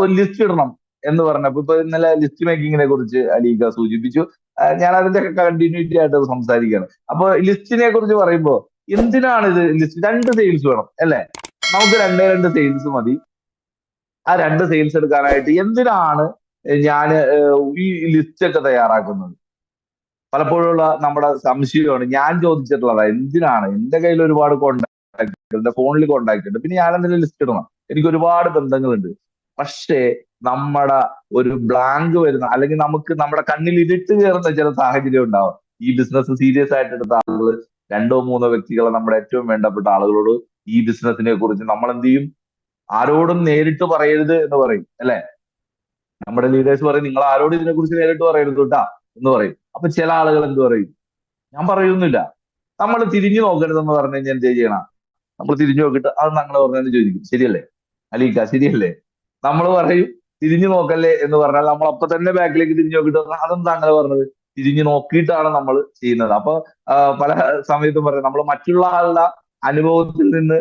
ഒരു ലിസ്റ്റ് ഇടണം എന്ന് പറഞ്ഞപ്പോ ഇപ്പൊ ഇന്നലെ ലിസ്റ്റ് മേക്കിങ്ങിനെ കുറിച്ച് അലീഖ സൂചിപ്പിച്ചു. ഞാൻ അതിന്റെ കണ്ടിന്യൂറ്റി ആയിട്ട് സംസാരിക്കുകയാണ്. അപ്പൊ ലിസ്റ്റിനെ കുറിച്ച് പറയുമ്പോ എന്തിനാണ് ഇത് ലിസ്റ്റ് രണ്ട് സെയിൽസ് വേണം അല്ലെ? നമുക്ക് രണ്ടേ രണ്ട് സെയിൽസ് മതി. ആ രണ്ട് സെയിൽസ് എടുക്കാനായിട്ട് എന്തിനാണ് ഞാൻ ഈ ലിസ്റ്റ് ഒക്കെ തയ്യാറാക്കുന്നത്? പലപ്പോഴുള്ള നമ്മുടെ സംശയമാണ്. ഞാൻ ചോദിച്ചിട്ടുള്ളത് എന്തിനാണ്? എന്റെ കയ്യിൽ ഒരുപാട് കോണ്ടാക്ട് ഉണ്ട് ഫോണിൽ കോണ്ടാക്ട് ഉണ്ട് പിന്നെ ഞാൻ എന്തെങ്കിലും ലിസ്റ്റ് ഇടണം? എനിക്ക് ഒരുപാട് ബന്ധങ്ങളുണ്ട്. പക്ഷേ നമ്മുടെ ഒരു ബ്ലാങ്ക് വരുന്ന അല്ലെങ്കിൽ നമുക്ക് നമ്മുടെ കണ്ണിൽ ഇരുട്ട് കയറുന്ന ചില സാഹചര്യം ഉണ്ടാവും. ഈ ബിസിനസ് സീരിയസ് ആയിട്ട് എടുത്ത ആളുകൾ രണ്ടോ മൂന്നോ വ്യക്തികളെ നമ്മുടെ ഏറ്റവും വേണ്ടപ്പെട്ട ആളുകളോട് ഈ ബിസിനസിനെ കുറിച്ച് നമ്മൾ എന്ത് ചെയ്യും? ആരോടും നേരിട്ട് പറയരുത് എന്ന് പറയും അല്ലെ? നമ്മുടെ ലീഡേഴ്സ് പറയും നിങ്ങൾ ആരോടും ഇതിനെ കുറിച്ച് നേരിട്ട് പറയരുത് കേട്ടാ എന്ന് പറയും. അപ്പൊ ചില ആളുകൾ എന്ത് പറയും? ഞാൻ പറയുന്നില്ല. നമ്മൾ തിരിഞ്ഞു നോക്കരുതെന്ന് പറഞ്ഞു കഴിഞ്ഞാൽ എന്ത് ചെയ്യണം? നമ്മൾ തിരിഞ്ഞു നോക്കിയിട്ട് അത് ഞങ്ങൾ പറഞ്ഞതെന്ന് ചോദിക്കും. ശരിയല്ലേ? അലീക്ക ശരിയല്ലേ? നമ്മൾ പറയും തിരിഞ്ഞു നോക്കല്ലേ എന്ന് പറഞ്ഞാൽ നമ്മൾ അപ്പൊ തന്നെ ബാക്കിലേക്ക് തിരിഞ്ഞു നോക്കിയിട്ട് അതെന്താ അങ്ങനെ പറഞ്ഞത്? തിരിഞ്ഞു നോക്കിയിട്ടാണ് നമ്മൾ ചെയ്യുന്നത്. അപ്പൊ പല സമയത്തും പറയും നമ്മൾ മറ്റുള്ള ആളുടെ അനുഭവത്തിൽ നിന്ന്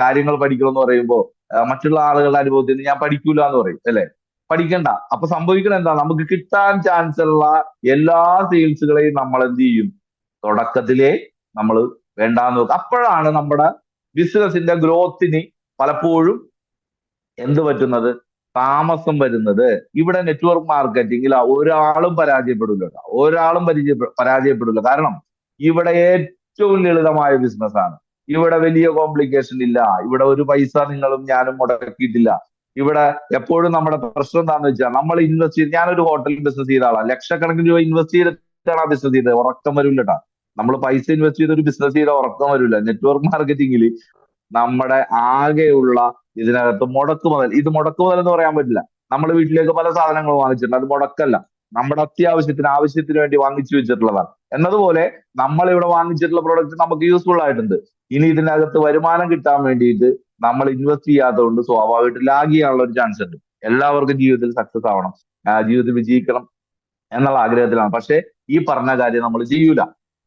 കാര്യങ്ങൾ പഠിക്കണം എന്ന് പറയുമ്പോൾ മറ്റുള്ള ആളുകളുടെ അനുഭവത്തിൽ നിന്ന് ഞാൻ പഠിക്കൂല എന്ന് പറയും അല്ലെ? പഠിക്കണ്ട. അപ്പൊ സംഭവിക്കണം എന്താ? നമുക്ക് കിട്ടാൻ ചാൻസ് ഉള്ള എല്ലാ സെയിൽസുകളെയും നമ്മൾ എന്ത് ചെയ്യും? തുടക്കത്തിലേ നമ്മൾ വേണ്ടാന്ന് നോക്കുക അപ്പോഴാണ് നമ്മുടെ ബിസിനസിന്റെ ഗ്രോത്തിന് പലപ്പോഴും എന്ത് പറ്റുന്നത്? താമസം വരുന്നത്. ഇവിടെ നെറ്റ്വർക്ക് മാർക്കറ്റിംഗിൽ ഒരാളും പരാജയപ്പെടില്ല. ഒരാളും പരിചയ പരാജയപ്പെടില്ല. കാരണം ഇവിടെ ഏറ്റവും ലളിതമായ ബിസിനസ്സാണ് ഇവിടെ വലിയ കോംപ്ലിക്കേഷൻ ഇല്ല. ഇവിടെ ഒരു പൈസ നിങ്ങളും ഞാനും മുടക്കിയിട്ടില്ല. ഇവിടെ എപ്പോഴും നമ്മുടെ പ്രശ്നം എന്താണെന്ന് വെച്ചാൽ നമ്മൾ ഇൻവെസ്റ്റ് ചെയ്ത് ഞാനൊരു ഹോട്ടൽ ബിസിനസ് ചെയ്ത ആളാണ് ലക്ഷക്കണക്കിന് രൂപ ഇൻവെസ്റ്റ് ചെയ്തിട്ടാണ് ആ ബിസിനസ് ചെയ്തത്. ഉറക്കം വരില്ല നമ്മൾ പൈസ ഇൻവെസ്റ്റ് ചെയ്ത് ഒരു ബിസിനസ് ചെയ്ത ഉറക്കം വരില്ല. നെറ്റ്വർക്ക് മാർക്കറ്റിംഗിൽ നമ്മുടെ ആകെയുള്ള ഇതിനകത്ത് മുടക്ക് മുതൽ ഇത് മുടക്ക് മുതൽ എന്ന് പറയാൻ പറ്റില്ല. നമ്മൾ വീട്ടിലേക്ക് പല സാധനങ്ങളും വാങ്ങിച്ചിട്ടുണ്ട്. അത് മുടക്കല്ല. നമ്മുടെ അത്യാവശ്യത്തിന് ആവശ്യത്തിന് വേണ്ടി വാങ്ങിച്ചു വെച്ചിട്ടുള്ളതാണ്. എന്നതുപോലെ നമ്മൾ ഇവിടെ വാങ്ങിച്ചിട്ടുള്ള പ്രോഡക്റ്റ് നമുക്ക് യൂസ്ഫുൾ ആയിട്ടുണ്ട്. ഇനി ഇതിനകത്ത് വരുമാനം കിട്ടാൻ വേണ്ടിയിട്ട് നമ്മൾ ഇൻവെസ്റ്റ് ചെയ്യാത്തതുകൊണ്ട് സ്വാഭാവികമായിട്ട് ലാഗ് ചെയ്യാനുള്ള ഒരു ചാൻസ് ഉണ്ട്. എല്ലാവർക്കും ജീവിതത്തിൽ സക്സസ് ആവണം. ജീവിതത്തിൽ വിജയിക്കണം എന്നുള്ള ആഗ്രഹത്തിലാണ്. പക്ഷേ ഈ പറഞ്ഞ കാര്യം നമ്മൾ ചെയ്യൂല.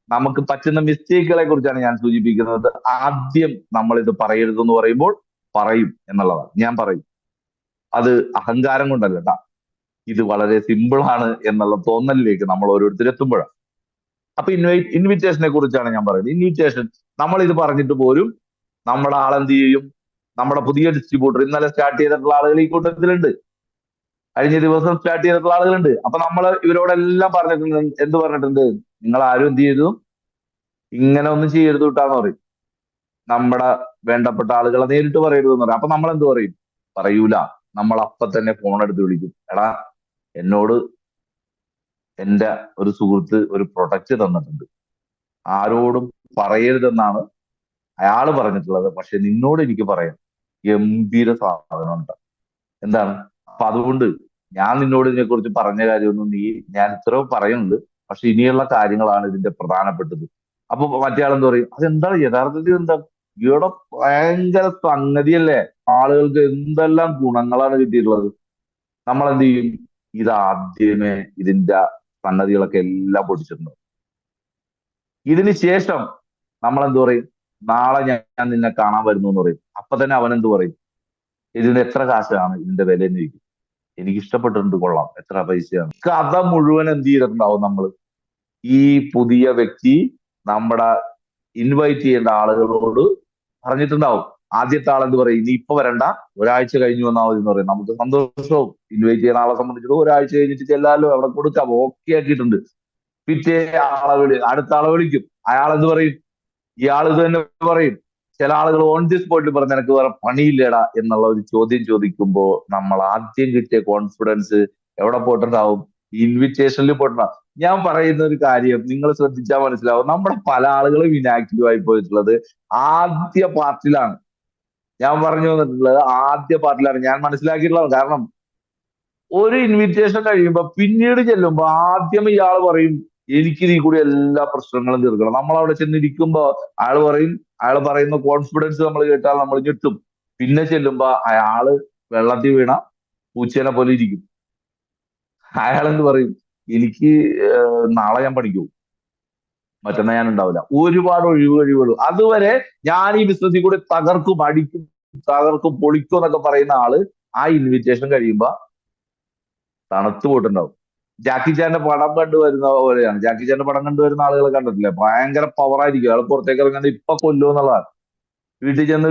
നമുക്ക് പറ്റുന്ന മിസ്റ്റേക്കുകളെ കുറിച്ചാണ് ഞാൻ സൂചിപ്പിക്കുന്നത്. ആദ്യം നമ്മൾ ഇത് പറയരുതെന്ന് പറയുമ്പോൾ പറയും എന്നുള്ളതാണ്. ഞാൻ പറയും. അത് അഹങ്കാരം കൊണ്ടല്ല കേട്ടാ ഇത് വളരെ സിമ്പിളാണ് എന്നുള്ള തോന്നലിലേക്ക് നമ്മൾ ഓരോരുത്തർ എത്തുമ്പോഴാണ്. അപ്പൊ ഇൻവൈറ്റ് ഇൻവിറ്റേഷനെ കുറിച്ചാണ് ഞാൻ പറയുന്നത്. ഇൻവിറ്റേഷൻ നമ്മൾ ഇത് പറഞ്ഞിട്ട് പോലും നമ്മുടെ ആളെന്ത് ചെയ്യും? നമ്മുടെ പുതിയ ഡിസ്ട്രിബ്യൂട്ടർ ഇന്നലെ സ്റ്റാർട്ട് ചെയ്തിട്ടുള്ള ആളുകൾ ഈ കൂട്ടത്തിലുണ്ട്. കഴിഞ്ഞ ദിവസം സ്റ്റാർട്ട് ചെയ്തിട്ടുള്ള ആളുകളുണ്ട്. അപ്പൊ നമ്മൾ ഇവരോടെല്ലാം പറഞ്ഞിട്ടുണ്ട്. എന്ത് പറഞ്ഞിട്ടുണ്ട്? നിങ്ങൾ ആരും എന്ത് ചെയ്തു? ഇങ്ങനെ ഒന്നും ചെയ്യരുത് കിട്ടാന്ന് പറയും. നമ്മുടെ വേണ്ടപ്പെട്ട ആളുകളെ നേരിട്ട് പറയരുത് എന്ന് പറയും. അപ്പൊ നമ്മൾ എന്ത് പറയും? പറയൂല. നമ്മൾ അപ്പൊ തന്നെ ഫോൺ എടുത്ത് വിളിക്കും. എടാ എന്നോട് എന്റെ ഒരു സുഹൃത്ത് ഒരു പ്രൊഡക്റ്റ് തന്നിട്ടുണ്ട്. ആരോടും പറയരുതെന്നാണ് അയാൾ പറഞ്ഞിട്ടുള്ളത്. പക്ഷെ നിന്നോട് എനിക്ക് പറയാം. ഗംഭീര സാധനമുണ്ട്. എന്താണ്? അപ്പൊ അതുകൊണ്ട് ഞാൻ നിന്നോട് ഇതിനെ കുറിച്ച് പറഞ്ഞ കാര്യമൊന്നും നീ ഞാൻ ഇത്ര പറയുന്നുണ്ട്. പക്ഷെ ഇനിയുള്ള കാര്യങ്ങളാണ് ഇതിന്റെ പ്രധാനപ്പെട്ടത്. അപ്പൊ മറ്റേ ആളെന്താ പറയും? അതെന്താണ് യഥാർത്ഥത്തിൽ എന്താ ഇവിടെ ഭയങ്കര സംഗതിയല്ലേ? ആളുകൾക്ക് എന്തെല്ലാം ഗുണങ്ങളാണ് കിട്ടിയിട്ടുള്ളത്? നമ്മൾ എന്ത് ചെയ്യും? ഇത് ആദ്യമേ ഇതിന്റെ സംഗതികളൊക്കെ എല്ലാം പൊടിച്ചിട്ടുണ്ട് ഇതിന് ശേഷം നമ്മൾ എന്ത് പറയും? നാളെ ഞാൻ നിന്നെ കാണാൻ വരുന്നു എന്ന് പറയും. അപ്പൊ തന്നെ അവൻ എന്ത് പറയും? ഇതിന് എത്ര കാശാണ് ഇതിന്റെ വില എന്ന് ചോദിക്കും. എനിക്ക് ഇഷ്ടപ്പെട്ടിട്ടുണ്ട് കൊള്ളാം. എത്ര പൈസയാണ്? കഥ മുഴുവൻ എന്ത് ചെയ്തിട്ടുണ്ടാവും നമ്മൾ ഈ പുതിയ വ്യക്തി നമ്മുടെ ഇൻവൈറ്റ് ചെയ്യേണ്ട ആളുകളോട് പറഞ്ഞിട്ടുണ്ടാവും ആദ്യത്തെ ആൾ പറയും? ഇനി ഇപ്പൊ വരണ്ട. ഒരാഴ്ച കഴിഞ്ഞു വന്നാൽ മതി എന്ന് പറയും. നമുക്ക് സന്തോഷവും. ഇൻവൈറ്റ് ചെയ്യുന്ന ആളെ സംബന്ധിച്ചിട്ട് ഒരാഴ്ച കഴിഞ്ഞിട്ട് ചെല്ലാലോ അവിടെ കൊടുക്കാം ഓക്കെ ആക്കിയിട്ടുണ്ട്. പിറ്റേ ആളെ വിളി അടുത്ത ആളെ വിളിക്കും. അയാൾ പറയും? ഇയാൾ ഇത് തന്നെ പറയും. ചില ആളുകൾ ഓൺ ദി സ്പോട്ടിൽ പറഞ്ഞ എനിക്ക് വേറെ പണിയില്ലേടാ എന്നുള്ള ഒരു ചോദ്യം ചോദിക്കുമ്പോൾ നമ്മൾ ആദ്യം കിട്ടിയ കോൺഫിഡൻസ് എവിടെ പോയിട്ടുണ്ടാവും? ഇൻവിറ്റേഷനിൽ പോയിട്ടുണ്ടാവും. ഞാൻ പറയുന്ന ഒരു കാര്യം നിങ്ങൾ ശ്രദ്ധിച്ചാൽ മനസ്സിലാവും. നമ്മുടെ പല ആളുകളും ഇനാക്റ്റീവ് ആയി പോയിട്ടുള്ളത് ആദ്യ പാർട്ടിലാണ് ഞാൻ പറഞ്ഞു വന്നിട്ടുള്ളത് ആദ്യ പാർട്ടിലാണ് ഞാൻ മനസ്സിലാക്കിയിട്ടുള്ളത് കാരണം ഒരു ഇൻവിറ്റേഷൻ കഴിയുമ്പോ പിന്നീട് ചെല്ലുമ്പോ ആദ്യം ഇയാൾ പറയും എനിക്ക് ഇതിൽ കൂടി എല്ലാ പ്രശ്നങ്ങളും തീർക്കണം. നമ്മൾ അവിടെ ചെന്നിരിക്കുമ്പോ അയാൾ പറയും അയാൾ പറയുന്ന കോൺഫിഡൻസ് നമ്മൾ കേട്ടാൽ നമ്മൾ ഞെട്ടും. പിന്നെ ചെല്ലുമ്പോ അയാൾ വെള്ളത്തിൽ വീണ പൂച്ചേനെ പോലെ ഇരിക്കും. അയാൾ എന്ത് പറയും? എനിക്ക് നാളെ ഞാൻ പഠിക്കൂ. മറ്റന്നാ ഞാൻ ഉണ്ടാവില്ല. ഒരുപാട് ഒഴിവ് കഴിവുകൾ. അതുവരെ ഞാൻ ഈ ബിസിനസ്സിൽ കൂടി തകർക്കും അടിക്കും തകർക്കും പൊളിക്കും എന്നൊക്കെ പറയുന്ന ആൾ ആ ഇൻവിറ്റേഷൻ കഴിയുമ്പോ തണുത്തു പോയിട്ടുണ്ടാവും. ജാക്കി ചാന്റെ പടം കണ്ടുവരുന്ന പോലെയാണ്. ജാക്കി ചാന്റെ പടം കണ്ടുവരുന്ന ആളുകൾ കണ്ടിട്ടില്ലേ? ഭയങ്കര പവർ ആയിരിക്കും. അയാൾ പുറത്തേക്ക് ഇറങ്ങാണ്ട് ഇപ്പൊ കൊല്ലും എന്നുള്ളതാണ്. വീട്ടിൽ ചെന്ന്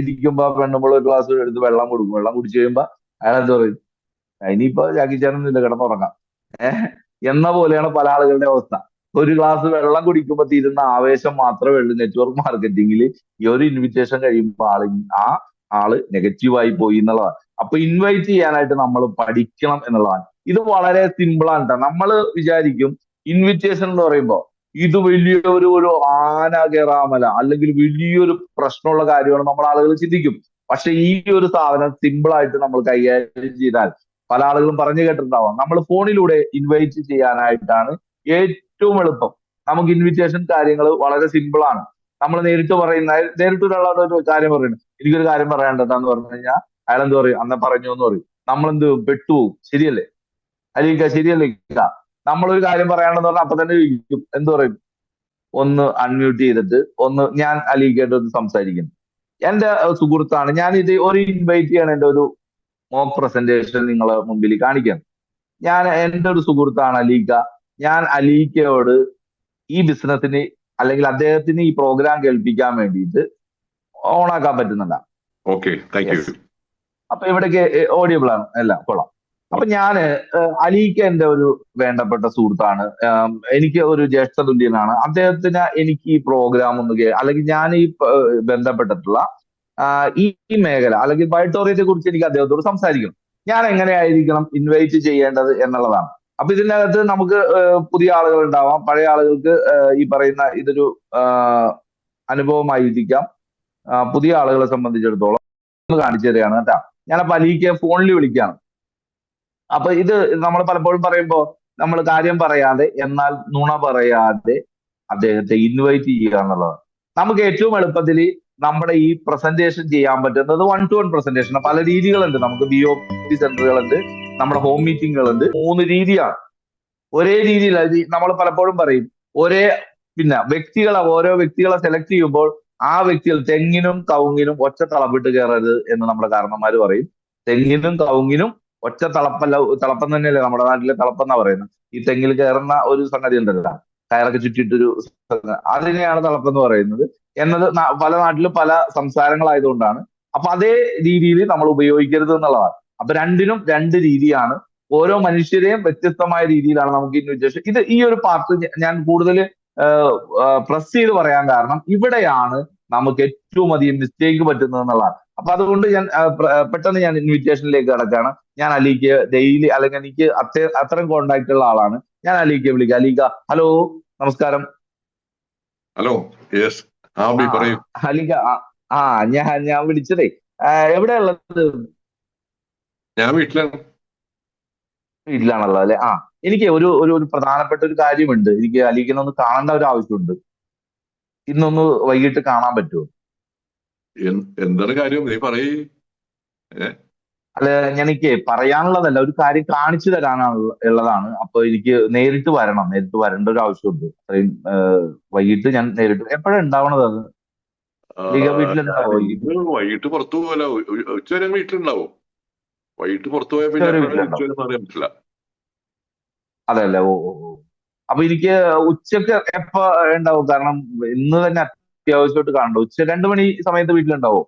ഇരിക്കുമ്പോ പെണ്ണുമ്പോൾ ഒരു ഗ്ലാസ് എടുത്ത് വെള്ളം കൊടുക്കും. വെള്ളം കുടിച്ചു കഴിയുമ്പോ അയാൾ എന്താ പറയും ഇനിയിപ്പോ ജാക്കി ചാനൊന്നും ഇല്ല കിടന്നുറങ്ങാം എന്ന പോലെയാണ് പല ആളുകളുടെ അവസ്ഥ. ഒരു ഗ്ലാസ് വെള്ളം കുടിക്കുമ്പോൾ തീരുന്ന ആവേശം മാത്രമേ ഉള്ളൂ നെറ്റ്വർക്ക് മാർക്കറ്റിംഗിൽ ഈ ഒരു ഇൻവിറ്റേഷൻ കഴിയുമ്പോൾ ആൾ ആ ആൾ നെഗറ്റീവായി പോയി എന്നുള്ളതാണ്. അപ്പൊ ഇൻവൈറ്റ് ചെയ്യാനായിട്ട് നമ്മൾ പഠിക്കണം എന്നുള്ളതാണ്. ഇത് വളരെ സിമ്പിൾ ആണ് ട്ടോ. നമ്മൾ വിചാരിക്കും ഇൻവിറ്റേഷൻ എന്ന് പറയുമ്പോൾ ഇത് വലിയൊരു ഒരു ആന കയറാമല അല്ലെങ്കിൽ വലിയൊരു പ്രശ്നമുള്ള കാര്യമാണ് നമ്മൾ ആളുകൾ ചിന്തിക്കും. പക്ഷെ ഈ ഒരു സാധനം സിമ്പിൾ ആയിട്ട് നമ്മൾ കൈകാര്യം ചെയ്താൽ പല ആളുകളും പറഞ്ഞു കേട്ടിട്ടുണ്ടാവാം. നമ്മൾ ഫോണിലൂടെ ഇൻവൈറ്റ് ചെയ്യാനായിട്ടാണ് ഏറ്റവും എളുപ്പം. നമുക്ക് ഇൻവിറ്റേഷൻ കാര്യങ്ങൾ വളരെ സിമ്പിൾ ആണ്. നമ്മൾ നേരിട്ട് പറയുന്ന നേരിട്ട് ഒരാളോട് ഒരു കാര്യം പറയുന്നു. എനിക്കൊരു കാര്യം പറയേണ്ടതാന്ന് പറഞ്ഞു കഴിഞ്ഞാൽ അയാൾ എന്ത് പറയും? അന്ന പറഞ്ഞു എന്ന് പറയും. നമ്മൾ നമ്മളെന്ത് പെട്ടുപോകും ശരിയല്ലേ? അല്ലെങ്കിൽ ശരിയല്ലേ? നമ്മളൊരു കാര്യം പറയാണ്ടെന്ന് പറഞ്ഞാൽ അപ്പൊ തന്നെ ചോദിക്കും. എന്ത് പറയും? ഒന്ന് അൺമ്യൂട്ട് ചെയ്തിട്ട് ഒന്ന് ഞാൻ അലീക്കയായിട്ട് ഒന്ന് സംസാരിക്കുന്നു. എന്റെ സുഹൃത്താണ്. ഞാൻ ഇത് ഒരു ഇൻവൈറ്റ് ചെയ്യണം. എന്റെ ഒരു മോക്ക് പ്രസന്റേഷൻ നിങ്ങളെ മുമ്പിൽ കാണിക്കുന്നത് ഞാൻ എന്റെ ഒരു സുഹൃത്താണ് അലീക്ക ഞാൻ അലീക്കയോട് ഈ ബിസിനസ്സിന് അല്ലെങ്കിൽ അദ്ദേഹത്തിന് ഈ പ്രോഗ്രാം കേൾപ്പിക്കാൻ വേണ്ടിയിട്ട് ഓണാക്കാൻ പറ്റുന്നില്ല ഓക്കെ അപ്പൊ ഇവിടേക്ക് ഓഡിയബിൾ ആണ്. എല്ലാം കൊള്ളാം. അപ്പൊ ഞാൻ അലീക്ക എന്റെ ഒരു വേണ്ടപ്പെട്ട സുഹൃത്താണ്. എനിക്ക് ഒരു ജ്യേഷ്ഠ തുല്യനാണ്. അദ്ദേഹത്തിന് എനിക്ക് ഈ പ്രോഗ്രാം ഒന്ന് അല്ലെങ്കിൽ ഞാൻ ഈ ബന്ധപ്പെട്ടിട്ടുള്ള ഈ മേഖല അല്ലെങ്കിൽ ബയോട്ടോറിയത്തെ കുറിച്ച് എനിക്ക് അദ്ദേഹത്തോട് സംസാരിക്കണം. ഞാൻ എങ്ങനെയായിരിക്കണം ഇൻവൈറ്റ് ചെയ്യേണ്ടത് എന്നുള്ളതാണ്. അപ്പൊ ഇതിനകത്ത് നമുക്ക് പുതിയ ആളുകൾ ഉണ്ടാവാം പഴയ ആളുകൾക്ക് ഈ പറയുന്ന ഇതൊരു അനുഭവമായിരിക്കാം. പുതിയ ആളുകളെ സംബന്ധിച്ചിടത്തോളം കാണിച്ചു തരികയാണ് കേട്ടാ. ഞാനപ്പോ അലിക്ക് ഫോണിൽ വിളിക്കുകയാണ്. അപ്പൊ ഇത് നമ്മൾ പലപ്പോഴും പറയുമ്പോൾ നമ്മൾ കാര്യം പറയാതെ എന്നാൽ നുണ പറയാതെ അദ്ദേഹത്തെ ഇൻവൈറ്റ് ചെയ്യുക എന്നുള്ളതാണ്. നമുക്ക് ഏറ്റവും എളുപ്പത്തിൽ നമ്മുടെ ഈ പ്രസന്റേഷൻ ചെയ്യാൻ പറ്റുന്നത് വൺ ടു വൺ പ്രസന്റേഷൻ പല രീതികളുണ്ട്. നമുക്ക് ബി ഒ പി സെന്ററുകളുണ്ട് നമ്മുടെ ഹോം മീറ്റിങ്ങുകളുണ്ട് മൂന്ന് രീതിയാണ്. ഒരേ രീതിയിൽ നമ്മൾ പലപ്പോഴും പറയും ഒരേ പിന്നെ വ്യക്തികളെ ഓരോ വ്യക്തികളെ സെലക്ട് ചെയ്യുമ്പോൾ ആ വ്യക്തികൾ തെങ്ങിനും കവുങ്ങിനും ഒറ്റ തളപ്പിട്ട് കയറരുത് എന്ന് നമ്മുടെ കാരണന്മാർ പറയും. തെങ്ങിനും കവുങ്ങിനും ഒറ്റ തളപ്പല്ല തളപ്പം തന്നെയല്ലേ നമ്മുടെ നാട്ടിലെ തളപ്പെന്നാ പറയുന്നത്. ഈ തെങ്ങിൽ കയറുന്ന ഒരു സംഗതി ഉണ്ടല്ലോ. കയറൊക്കെ ചുറ്റിയിട്ടൊരു. അതിനെയാണ് തളപ്പെന്ന് പറയുന്നത്. എന്നത് പല നാട്ടിലും പല സംസാരങ്ങളായതുകൊണ്ടാണ്. അപ്പൊ അതേ രീതിയിൽ നമ്മൾ ഉപയോഗിക്കരുത് എന്നുള്ളതാണ്. അപ്പൊ രണ്ടിനും രണ്ട് രീതിയാണ്. ഓരോ മനുഷ്യരെയും വ്യത്യസ്തമായ രീതിയിലാണ് നമുക്ക് ഇൻവിറ്റേഷൻ ഇത് ഈ ഒരു പാർട്ട് ഞാൻ കൂടുതൽ പ്രസ് ചെയ്ത് പറയാൻ കാരണം ഇവിടെയാണ് നമുക്ക് ഏറ്റവും അധികം മിസ്റ്റേക്ക് പറ്റുന്നത് എന്നുള്ളതാണ്. അപ്പൊ അതുകൊണ്ട് ഞാൻ പെട്ടെന്ന് ഞാൻ ഇൻവിറ്റേഷനിലേക്ക് കിടക്കാണ്. ഞാൻ അലീക്ക് ഡെയിലി അല്ലെങ്കിൽ എനിക്ക് അത്ര അത്രയും കോണ്ടാക്ട് ഉള്ള ആളാണ്. ഞാൻ അലീക്കെ വിളിക്കാം. അലീക്ക ഹലോ നമസ്കാരം. ഹലോ യെസ് പറയൂ. ഹലിക ആ, ഞാൻ ഞാൻ വിളിച്ചതേ. എവിടെ ഉള്ളത്? ഞാൻ വീട്ടിലാണ് വീട്ടിലാണല്ലോ അല്ലെ? ആ എനിക്ക് ഒരു ഒരു ഒരു പ്രധാനപ്പെട്ട ഒരു കാര്യമുണ്ട്. എനിക്ക് അലീഖിനെ ഒന്ന് കാണേണ്ട ഒരു ആവശ്യമുണ്ട്. ഇന്നൊന്ന് വൈകിട്ട് കാണാൻ പറ്റുമോ? എന്താണ് കാര്യം നീ പറയ്. അല്ല എനിക്ക് പറയാനുള്ളതല്ല ഒരു കാര്യം കാണിച്ചു തരാനുള്ള ഉള്ളതാണ്. അപ്പൊ എനിക്ക് നേരിട്ട് വരണം നേരിട്ട് വരേണ്ട ഒരു ആവശ്യമുണ്ട്. അത്രയും വൈകിട്ട് ഞാൻ നേരിട്ട് എപ്പോഴാണ് ഉണ്ടാവണത് അത്? വൈകിട്ട് പുറത്തു പോകല ഉച്ചവരെ വീട്ടിലുണ്ടാവും. വൈകിട്ട് പുറത്തു പോയാൽ പിന്നെ അതെ അല്ലേ ഓ. അപ്പൊ എനിക്ക് ഉച്ചയ്ക്ക് എപ്പോ ഉണ്ടാവും? കാരണം ഇന്ന് തന്നെ അത്യാവശ്യമായിട്ട് കാണണ്ട? ഉച്ച രണ്ടു മണി സമയത്ത് വീട്ടിലുണ്ടാവോ?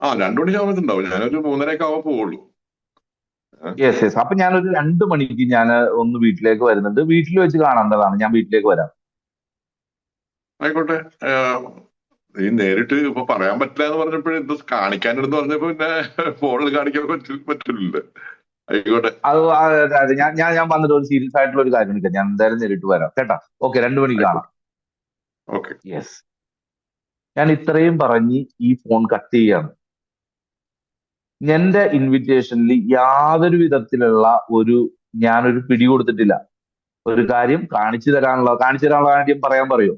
ആ രണ്ടു മണി ആവുമ്പോഴത്തുണ്ടാവും ഞാനൊരു മൂന്നരയൊക്കെ ആവാൻ പോവുള്ളൂ. യെസ് യെസ് അപ്പൊ ഞാനൊരു രണ്ടു മണിക്ക് ഞാൻ ഒന്ന് വീട്ടിലേക്ക് വരുന്നുണ്ട്. വീട്ടിൽ വെച്ച് കാണേണ്ടതാണ്. ഞാൻ വീട്ടിലേക്ക് വരാം. ആയിക്കോട്ടെ. നീ നേരിട്ട് ഇപ്പൊ പറയാൻ പറ്റില്ല എന്ന് പറഞ്ഞപ്പോഴേ ഇത് കാണിക്കാനുണ്ടെന്ന് പറഞ്ഞപ്പോ പിന്നെ ഫോണിൽ കാണിക്കാൻ പറ്റില്ല പറ്റില്ല ആയിക്കോട്ടെ. അത് ആ, അതെ, ഞാൻ ഞാൻ ഞാൻ വന്നിട്ട് ഒരു സീരിയസ് ആയിട്ടുള്ള ഒരു കാര്യം എടുക്കാം ഞാൻ എന്തായാലും നേരിട്ട് വരാം. കേട്ടാ? ഓക്കെ രണ്ടു മണിക്ക് കാണാം. ഓക്കെ യെസ് ഞാൻ ഇത്രയും പറഞ്ഞ് ഈ ഫോൺ കട്ട് ചെയ്യാണ്. എന്റെ ഇൻവിറ്റേഷനിൽ യാതൊരു വിധത്തിലുള്ള ഒരു ഞാനൊരു പിടി കൊടുത്തിട്ടില്ല. ഒരു കാര്യം കാണിച്ചു തരാനുള്ള കാണിച്ചു തരാനുള്ള കാര്യം പറയാൻ പറയോ?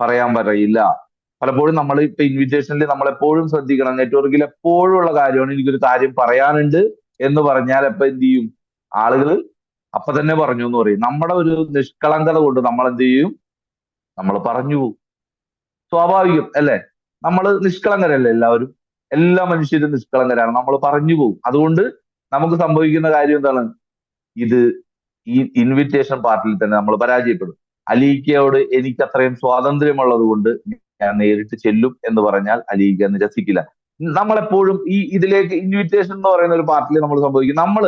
പറയാൻ പറയില്ല. പലപ്പോഴും നമ്മൾ ഇപ്പൊ ഇൻവിറ്റേഷനിൽ നമ്മൾ എപ്പോഴും ശ്രദ്ധിക്കണം. നെറ്റ്വർക്കിൽ എപ്പോഴും ഉള്ള കാര്യമാണ് എനിക്കൊരു കാര്യം പറയാനുണ്ട് എന്ന് പറഞ്ഞാൽ എപ്പൊ എന്ത് ചെയ്യും? ആളുകൾ അപ്പൊ തന്നെ പറഞ്ഞു എന്ന് പറയും. നമ്മുടെ ഒരു നിഷ്കളങ്കത കൊണ്ട് നമ്മൾ എന്ത് ചെയ്യും? നമ്മൾ പറഞ്ഞു പോകും. സ്വാഭാവികം അല്ലെ? നമ്മൾ നിഷ്കളങ്കരല്ലേ എല്ലാവരും? എല്ലാ മനുഷ്യരും നിഷ്കളങ്കരാണ്. നമ്മൾ പറഞ്ഞു പോകും. അതുകൊണ്ട് നമുക്ക് സംഭവിക്കുന്ന കാര്യം എന്താണ്? ഇത് ഈ ഇൻവിറ്റേഷൻ പാർട്ടിയിൽ തന്നെ നമ്മൾ പരാജയപ്പെടും. അലീക്കയോട് എനിക്ക് അത്രയും സ്വാതന്ത്ര്യമുള്ളത് കൊണ്ട് ഞാൻ നേരിട്ട് ചെല്ലും എന്ന് പറഞ്ഞാൽ അലീക്ക നിരസിക്കില്ല നമ്മളെപ്പോഴും ഈ ഇതിലേക്ക് ഇൻവിറ്റേഷൻ എന്ന് പറയുന്ന ഒരു പാർട്ടിയിൽ നമ്മൾ സംഭവിക്കും. നമ്മൾ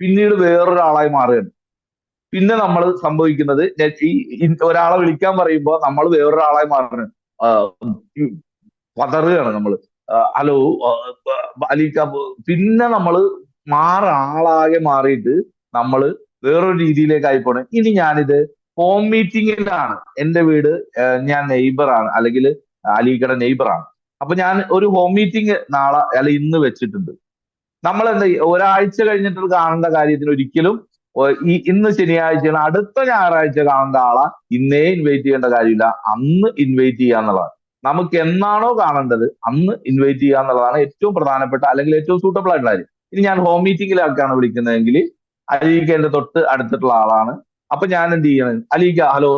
പിന്നീട് വേറൊരാളായി മാറുകയാണ്. പിന്നെ നമ്മൾ സംഭവിക്കുന്നത് ഈ ഒരാളെ വിളിക്കാൻ പറയുമ്പോൾ നമ്മൾ വേറൊരാളായി മാറുകയാണ്. പതറുകയാണ് നമ്മൾ ഹലോ അലിക്ക പിന്നെ നമ്മൾ മാറ ആളാകെ മാറിയിട്ട് നമ്മൾ വേറൊരു രീതിയിലേക്കായി പോണേ. ഇനി ഞാനിത് ഹോം മീറ്റിംഗിലാണ് എന്റെ വീട് ഞാൻ നെയ്ബറാണ് അല്ലെങ്കിൽ അലീക്കയുടെ നെയ്ബറാണ് അപ്പൊ ഞാൻ ഒരു ഹോം മീറ്റിംഗ് നാളെ അല്ല ഇന്ന് വെച്ചിട്ടുണ്ട്. നമ്മൾ എന്താ ഒരാഴ്ച കഴിഞ്ഞിട്ട് കാണേണ്ട കാര്യത്തിന് ഒരിക്കലും ഈ ഇന്ന് ശനിയാഴ്ചയാണ് അടുത്ത ഞായറാഴ്ച കാണേണ്ട ആളെ ഇന്നേ ഇൻവൈറ്റ് ചെയ്യേണ്ട കാര്യമില്ല. അന്ന് ഇൻവൈറ്റ് ചെയ്യുക എന്നുള്ളതാണ് നമുക്ക് എന്നാണോ കാണേണ്ടത് അന്ന് ഇൻവൈറ്റ് ചെയ്യുക എന്നുള്ളതാണ് ഏറ്റവും പ്രധാനപ്പെട്ട അല്ലെങ്കിൽ ഏറ്റവും സൂട്ടബിൾ ആയിട്ടുള്ള കാര്യം. ഇനി ഞാൻ ഹോം മീറ്റിംഗിലൊക്കെയാണ് വിളിക്കുന്നതെങ്കിൽ അലീക്ക എന്റെ തൊട്ട് അടുത്തിട്ടുള്ള ആളാണ്. അപ്പൊ ഞാൻ എന്ത് ചെയ്യണം? അലീക്ക ഹലോ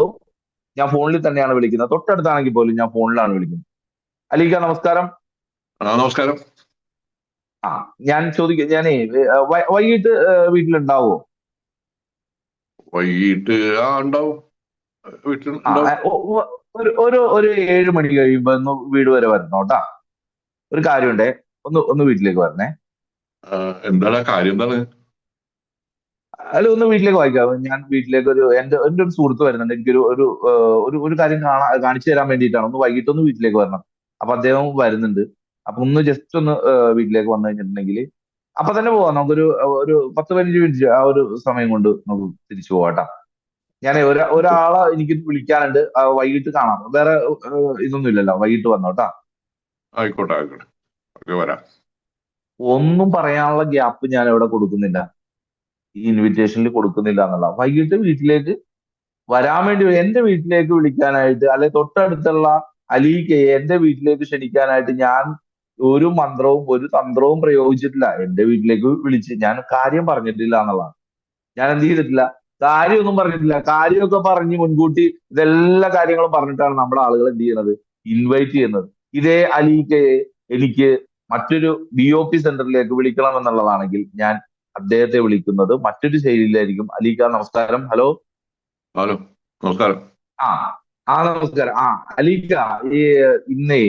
ഞാൻ ഫോണിൽ തന്നെയാണ് വിളിക്കുന്നത്. തൊട്ടടുത്താണെങ്കിൽ പോലും ഞാൻ ഫോണിലാണ് വിളിക്കുന്നത്. അലീക്ക നമസ്കാരം. നമസ്കാരം. ആ ഞാൻ ചോദിക്ക ഞാനേ വൈകിട്ട് വീട്ടിലുണ്ടാവോ? വൈകിട്ട് ആ ഉണ്ടാവും. വീട്ടിൽ ഒരു ഒരു ഏഴ് മണി കഴിയുമ്പോ ഒന്ന് വീട് വരെ വരണം കേട്ടാ. ഒരു കാര്യമുണ്ടേ ഒന്ന് ഒന്ന് വീട്ടിലേക്ക് വരണേ. എന്താടാ എന്താണ് കാര്യം എന്താണ്? അല്ല ഒന്ന് വീട്ടിലേക്ക് വായിക്കാം. ഞാൻ വീട്ടിലേക്ക് ഒരു എന്റെ എന്റെ ഒരു സുഹൃത്ത് വരുന്നുണ്ട്. എനിക്കൊരു ഒരു ഒരു ഒരു കാര്യം കാണാ കാണിച്ചു തരാൻ വേണ്ടിയിട്ടാണ്. ഒന്ന് വൈകിട്ട് ഒന്ന് വീട്ടിലേക്ക് വരണം. അപ്പൊ അദ്ദേഹം വരുന്നുണ്ട്. അപ്പൊ ഒന്ന് ജസ്റ്റ് ഒന്ന് വീട്ടിലേക്ക് വന്നു കഴിഞ്ഞിട്ടുണ്ടെങ്കിൽ അപ്പൊ തന്നെ പോവാം. നമുക്കൊരു ഒരു പത്ത് പതിനഞ്ച് മിനിറ്റ് ആ ഒരു സമയം കൊണ്ട് നമുക്ക് തിരിച്ചു പോവാട്ടാ ഞാൻ ഒരാ ഒരാളെ എനിക്ക് വിളിക്കാനുണ്ട്. വൈകിട്ട് കാണാം. വേറെ ഇതൊന്നും ഇല്ലല്ലോ വൈകിട്ട് വന്നോട്ടാ ആയിക്കോട്ടെ ആയിക്കോട്ടെ. വരാം. ഒന്നും പറയാനുള്ള ഗ്യാപ്പ് ഞാൻ ഇവിടെ കൊടുക്കുന്നില്ല. ഈ ഇൻവിറ്റേഷനിൽ കൊടുക്കുന്നില്ല എന്നുള്ള വൈകിട്ട് വീട്ടിലേക്ക് വരാൻ വേണ്ടി എന്റെ വീട്ടിലേക്ക് വിളിക്കാനായിട്ട് അല്ലെ തൊട്ടടുത്തുള്ള അലീക്കയെ എന്റെ വീട്ടിലേക്ക് ക്ഷണിക്കാനായിട്ട് ഞാൻ ഒരു മന്ത്രവും ഒരു തന്ത്രവും പ്രയോഗിച്ചിട്ടില്ല. എന്റെ വീട്ടിലേക്ക് വിളിച്ച് ഞാൻ കാര്യം പറഞ്ഞിട്ടില്ല എന്നുള്ളതാണ്. ഞാൻ എന്ത് ചെയ്തിട്ടില്ല? കാര്യമൊന്നും പറഞ്ഞിട്ടില്ല. കാര്യമൊക്കെ പറഞ്ഞ് മുൻകൂട്ടി ഇതെല്ലാ കാര്യങ്ങളും പറഞ്ഞിട്ടാണ് നമ്മുടെ ആളുകൾ എന്ത് ചെയ്യുന്നത്? ഇൻവൈറ്റ് ചെയ്യുന്നത്. ഇതേ അലീക്കയെ എനിക്ക് മറ്റൊരു ബി ഒ പി സെന്ററിലേക്ക് വിളിക്കണം എന്നുള്ളതാണെങ്കിൽ ഞാൻ അദ്ദേഹത്തെ വിളിക്കുന്നത് മറ്റൊരു ശൈലിയിലായിരിക്കും. അലീക്ക നമസ്കാരം. ഹലോ? ഹലോ നമസ്കാരം. ആ ആ നമസ്കാരം. ആ അലീക്ക ഈ ഇന്നേ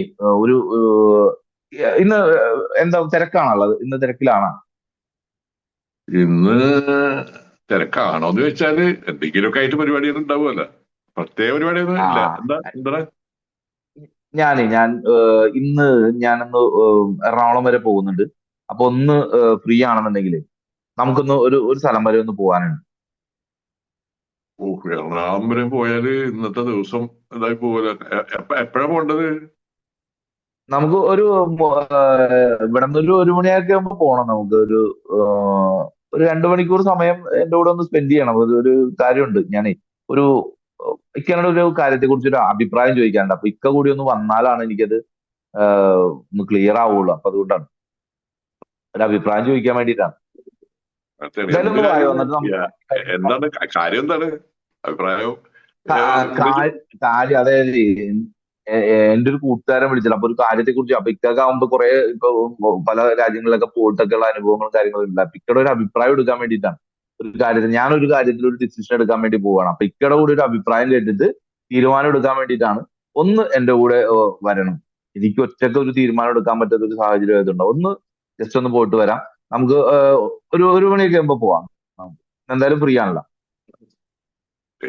ഒരു ഇന്ന് എന്താ തിരക്കാണുള്ളത് ഇന്ന് തിരക്കിലാണ്? ഇന്ന് തിരക്കാണോ എന്ന് ചോദിച്ചാൽ എന്തെങ്കിലുമൊക്കെ ആയിട്ട് പരിപാടികൾ ഉണ്ടാവുമല്ലോ പ്രത്യേക പരിപാടിയൊന്നും ഇല്ല. എന്താ എന്താ? ഞാനേ ഞാൻ ഇന്ന് ഞാനൊന്ന് എറണാകുളം വരെ പോകുന്നുണ്ട്. അപ്പൊ ഒന്ന് ഫ്രീ ആണെന്നുണ്ടെങ്കിൽ നമുക്കൊന്ന് ഒരു ഒരു സ്ഥലം വരെ ഒന്ന് പോകാനുണ്ട് ഓ എറണാകുളം വരെ പോയാൽ ഇന്നത്തെ ദിവസം ഇതായി പോകല എപ്പോഴാ പോകേണ്ടത്? നമുക്ക് ഒരു ഇവിടെ ഒരു ഒരു മണിയൊക്കെ ആകുമ്പോ പോണം നമുക്ക്. ഒരു ഒരു രണ്ടു മണിക്കൂർ സമയം എന്റെ കൂടെ ഒന്ന് സ്പെൻഡ് ചെയ്യണം. അത് ഒരു കാര്യമുണ്ട്. ഞാൻ ഒരു ഇക്കനോട് ഒരു കാര്യത്തെ കുറിച്ച് ഒരു അഭിപ്രായം ചോദിക്കാനുണ്ട്. അപ്പൊ ഇക്ക കൂടി ഒന്ന് വന്നാലാണ് എനിക്കത് ഒന്ന് ക്ലിയർ ആവുള്ളൂ. അപ്പൊ അതുകൊണ്ടാണ്. ഒരു അഭിപ്രായം ചോദിക്കാൻ വേണ്ടിയിട്ടാണ്. എന്താണ് കാര്യം എന്താണ്? അഭിപ്രായം? കാര്യം അതായത് എന്റെ ഒരു കൂട്ടുകാരൻ വിളിച്ചത് അപ്പൊ ഒരു കാര്യത്തെ കുറിച്ച് അപ്പൊ ഇക്കൊക്കെ ആവുമ്പോ കുറെ ഇപ്പൊ പല രാജ്യങ്ങളിലൊക്കെ പോയിട്ടൊക്കെ ഉള്ള അനുഭവങ്ങളും കാര്യങ്ങളും ഇല്ല. അപ്പൊ ഒരു അഭിപ്രായം എടുക്കാൻ വേണ്ടിയിട്ടാണ് ഒരു കാര്യത്തിൽ ഞാനൊരു കാര്യത്തിൽ ഒരു ഡിസിഷൻ എടുക്കാൻ വേണ്ടി പോവാണ്. അപ്പൊ ഇക്കടെ കൂടി ഒരു അഭിപ്രായം കേട്ടിട്ട് തീരുമാനം എടുക്കാൻ വേണ്ടിയിട്ടാണ് ഒന്ന് എന്റെ കൂടെ വരണം. എനിക്ക് ഒറ്റയ്ക്ക് ഒരു തീരുമാനം എടുക്കാൻ പറ്റാത്ത ഒരു സാഹചര്യം ആയതുകൊണ്ട് ഒന്ന് ജസ്റ്റ് ഒന്ന് പോയിട്ട് വരാം. നമുക്ക് ഒരു ഒരു മണിയൊക്കെ ആകുമ്പോ പോവാം. എന്തായാലും ഫ്രീ ആണല്ലോ.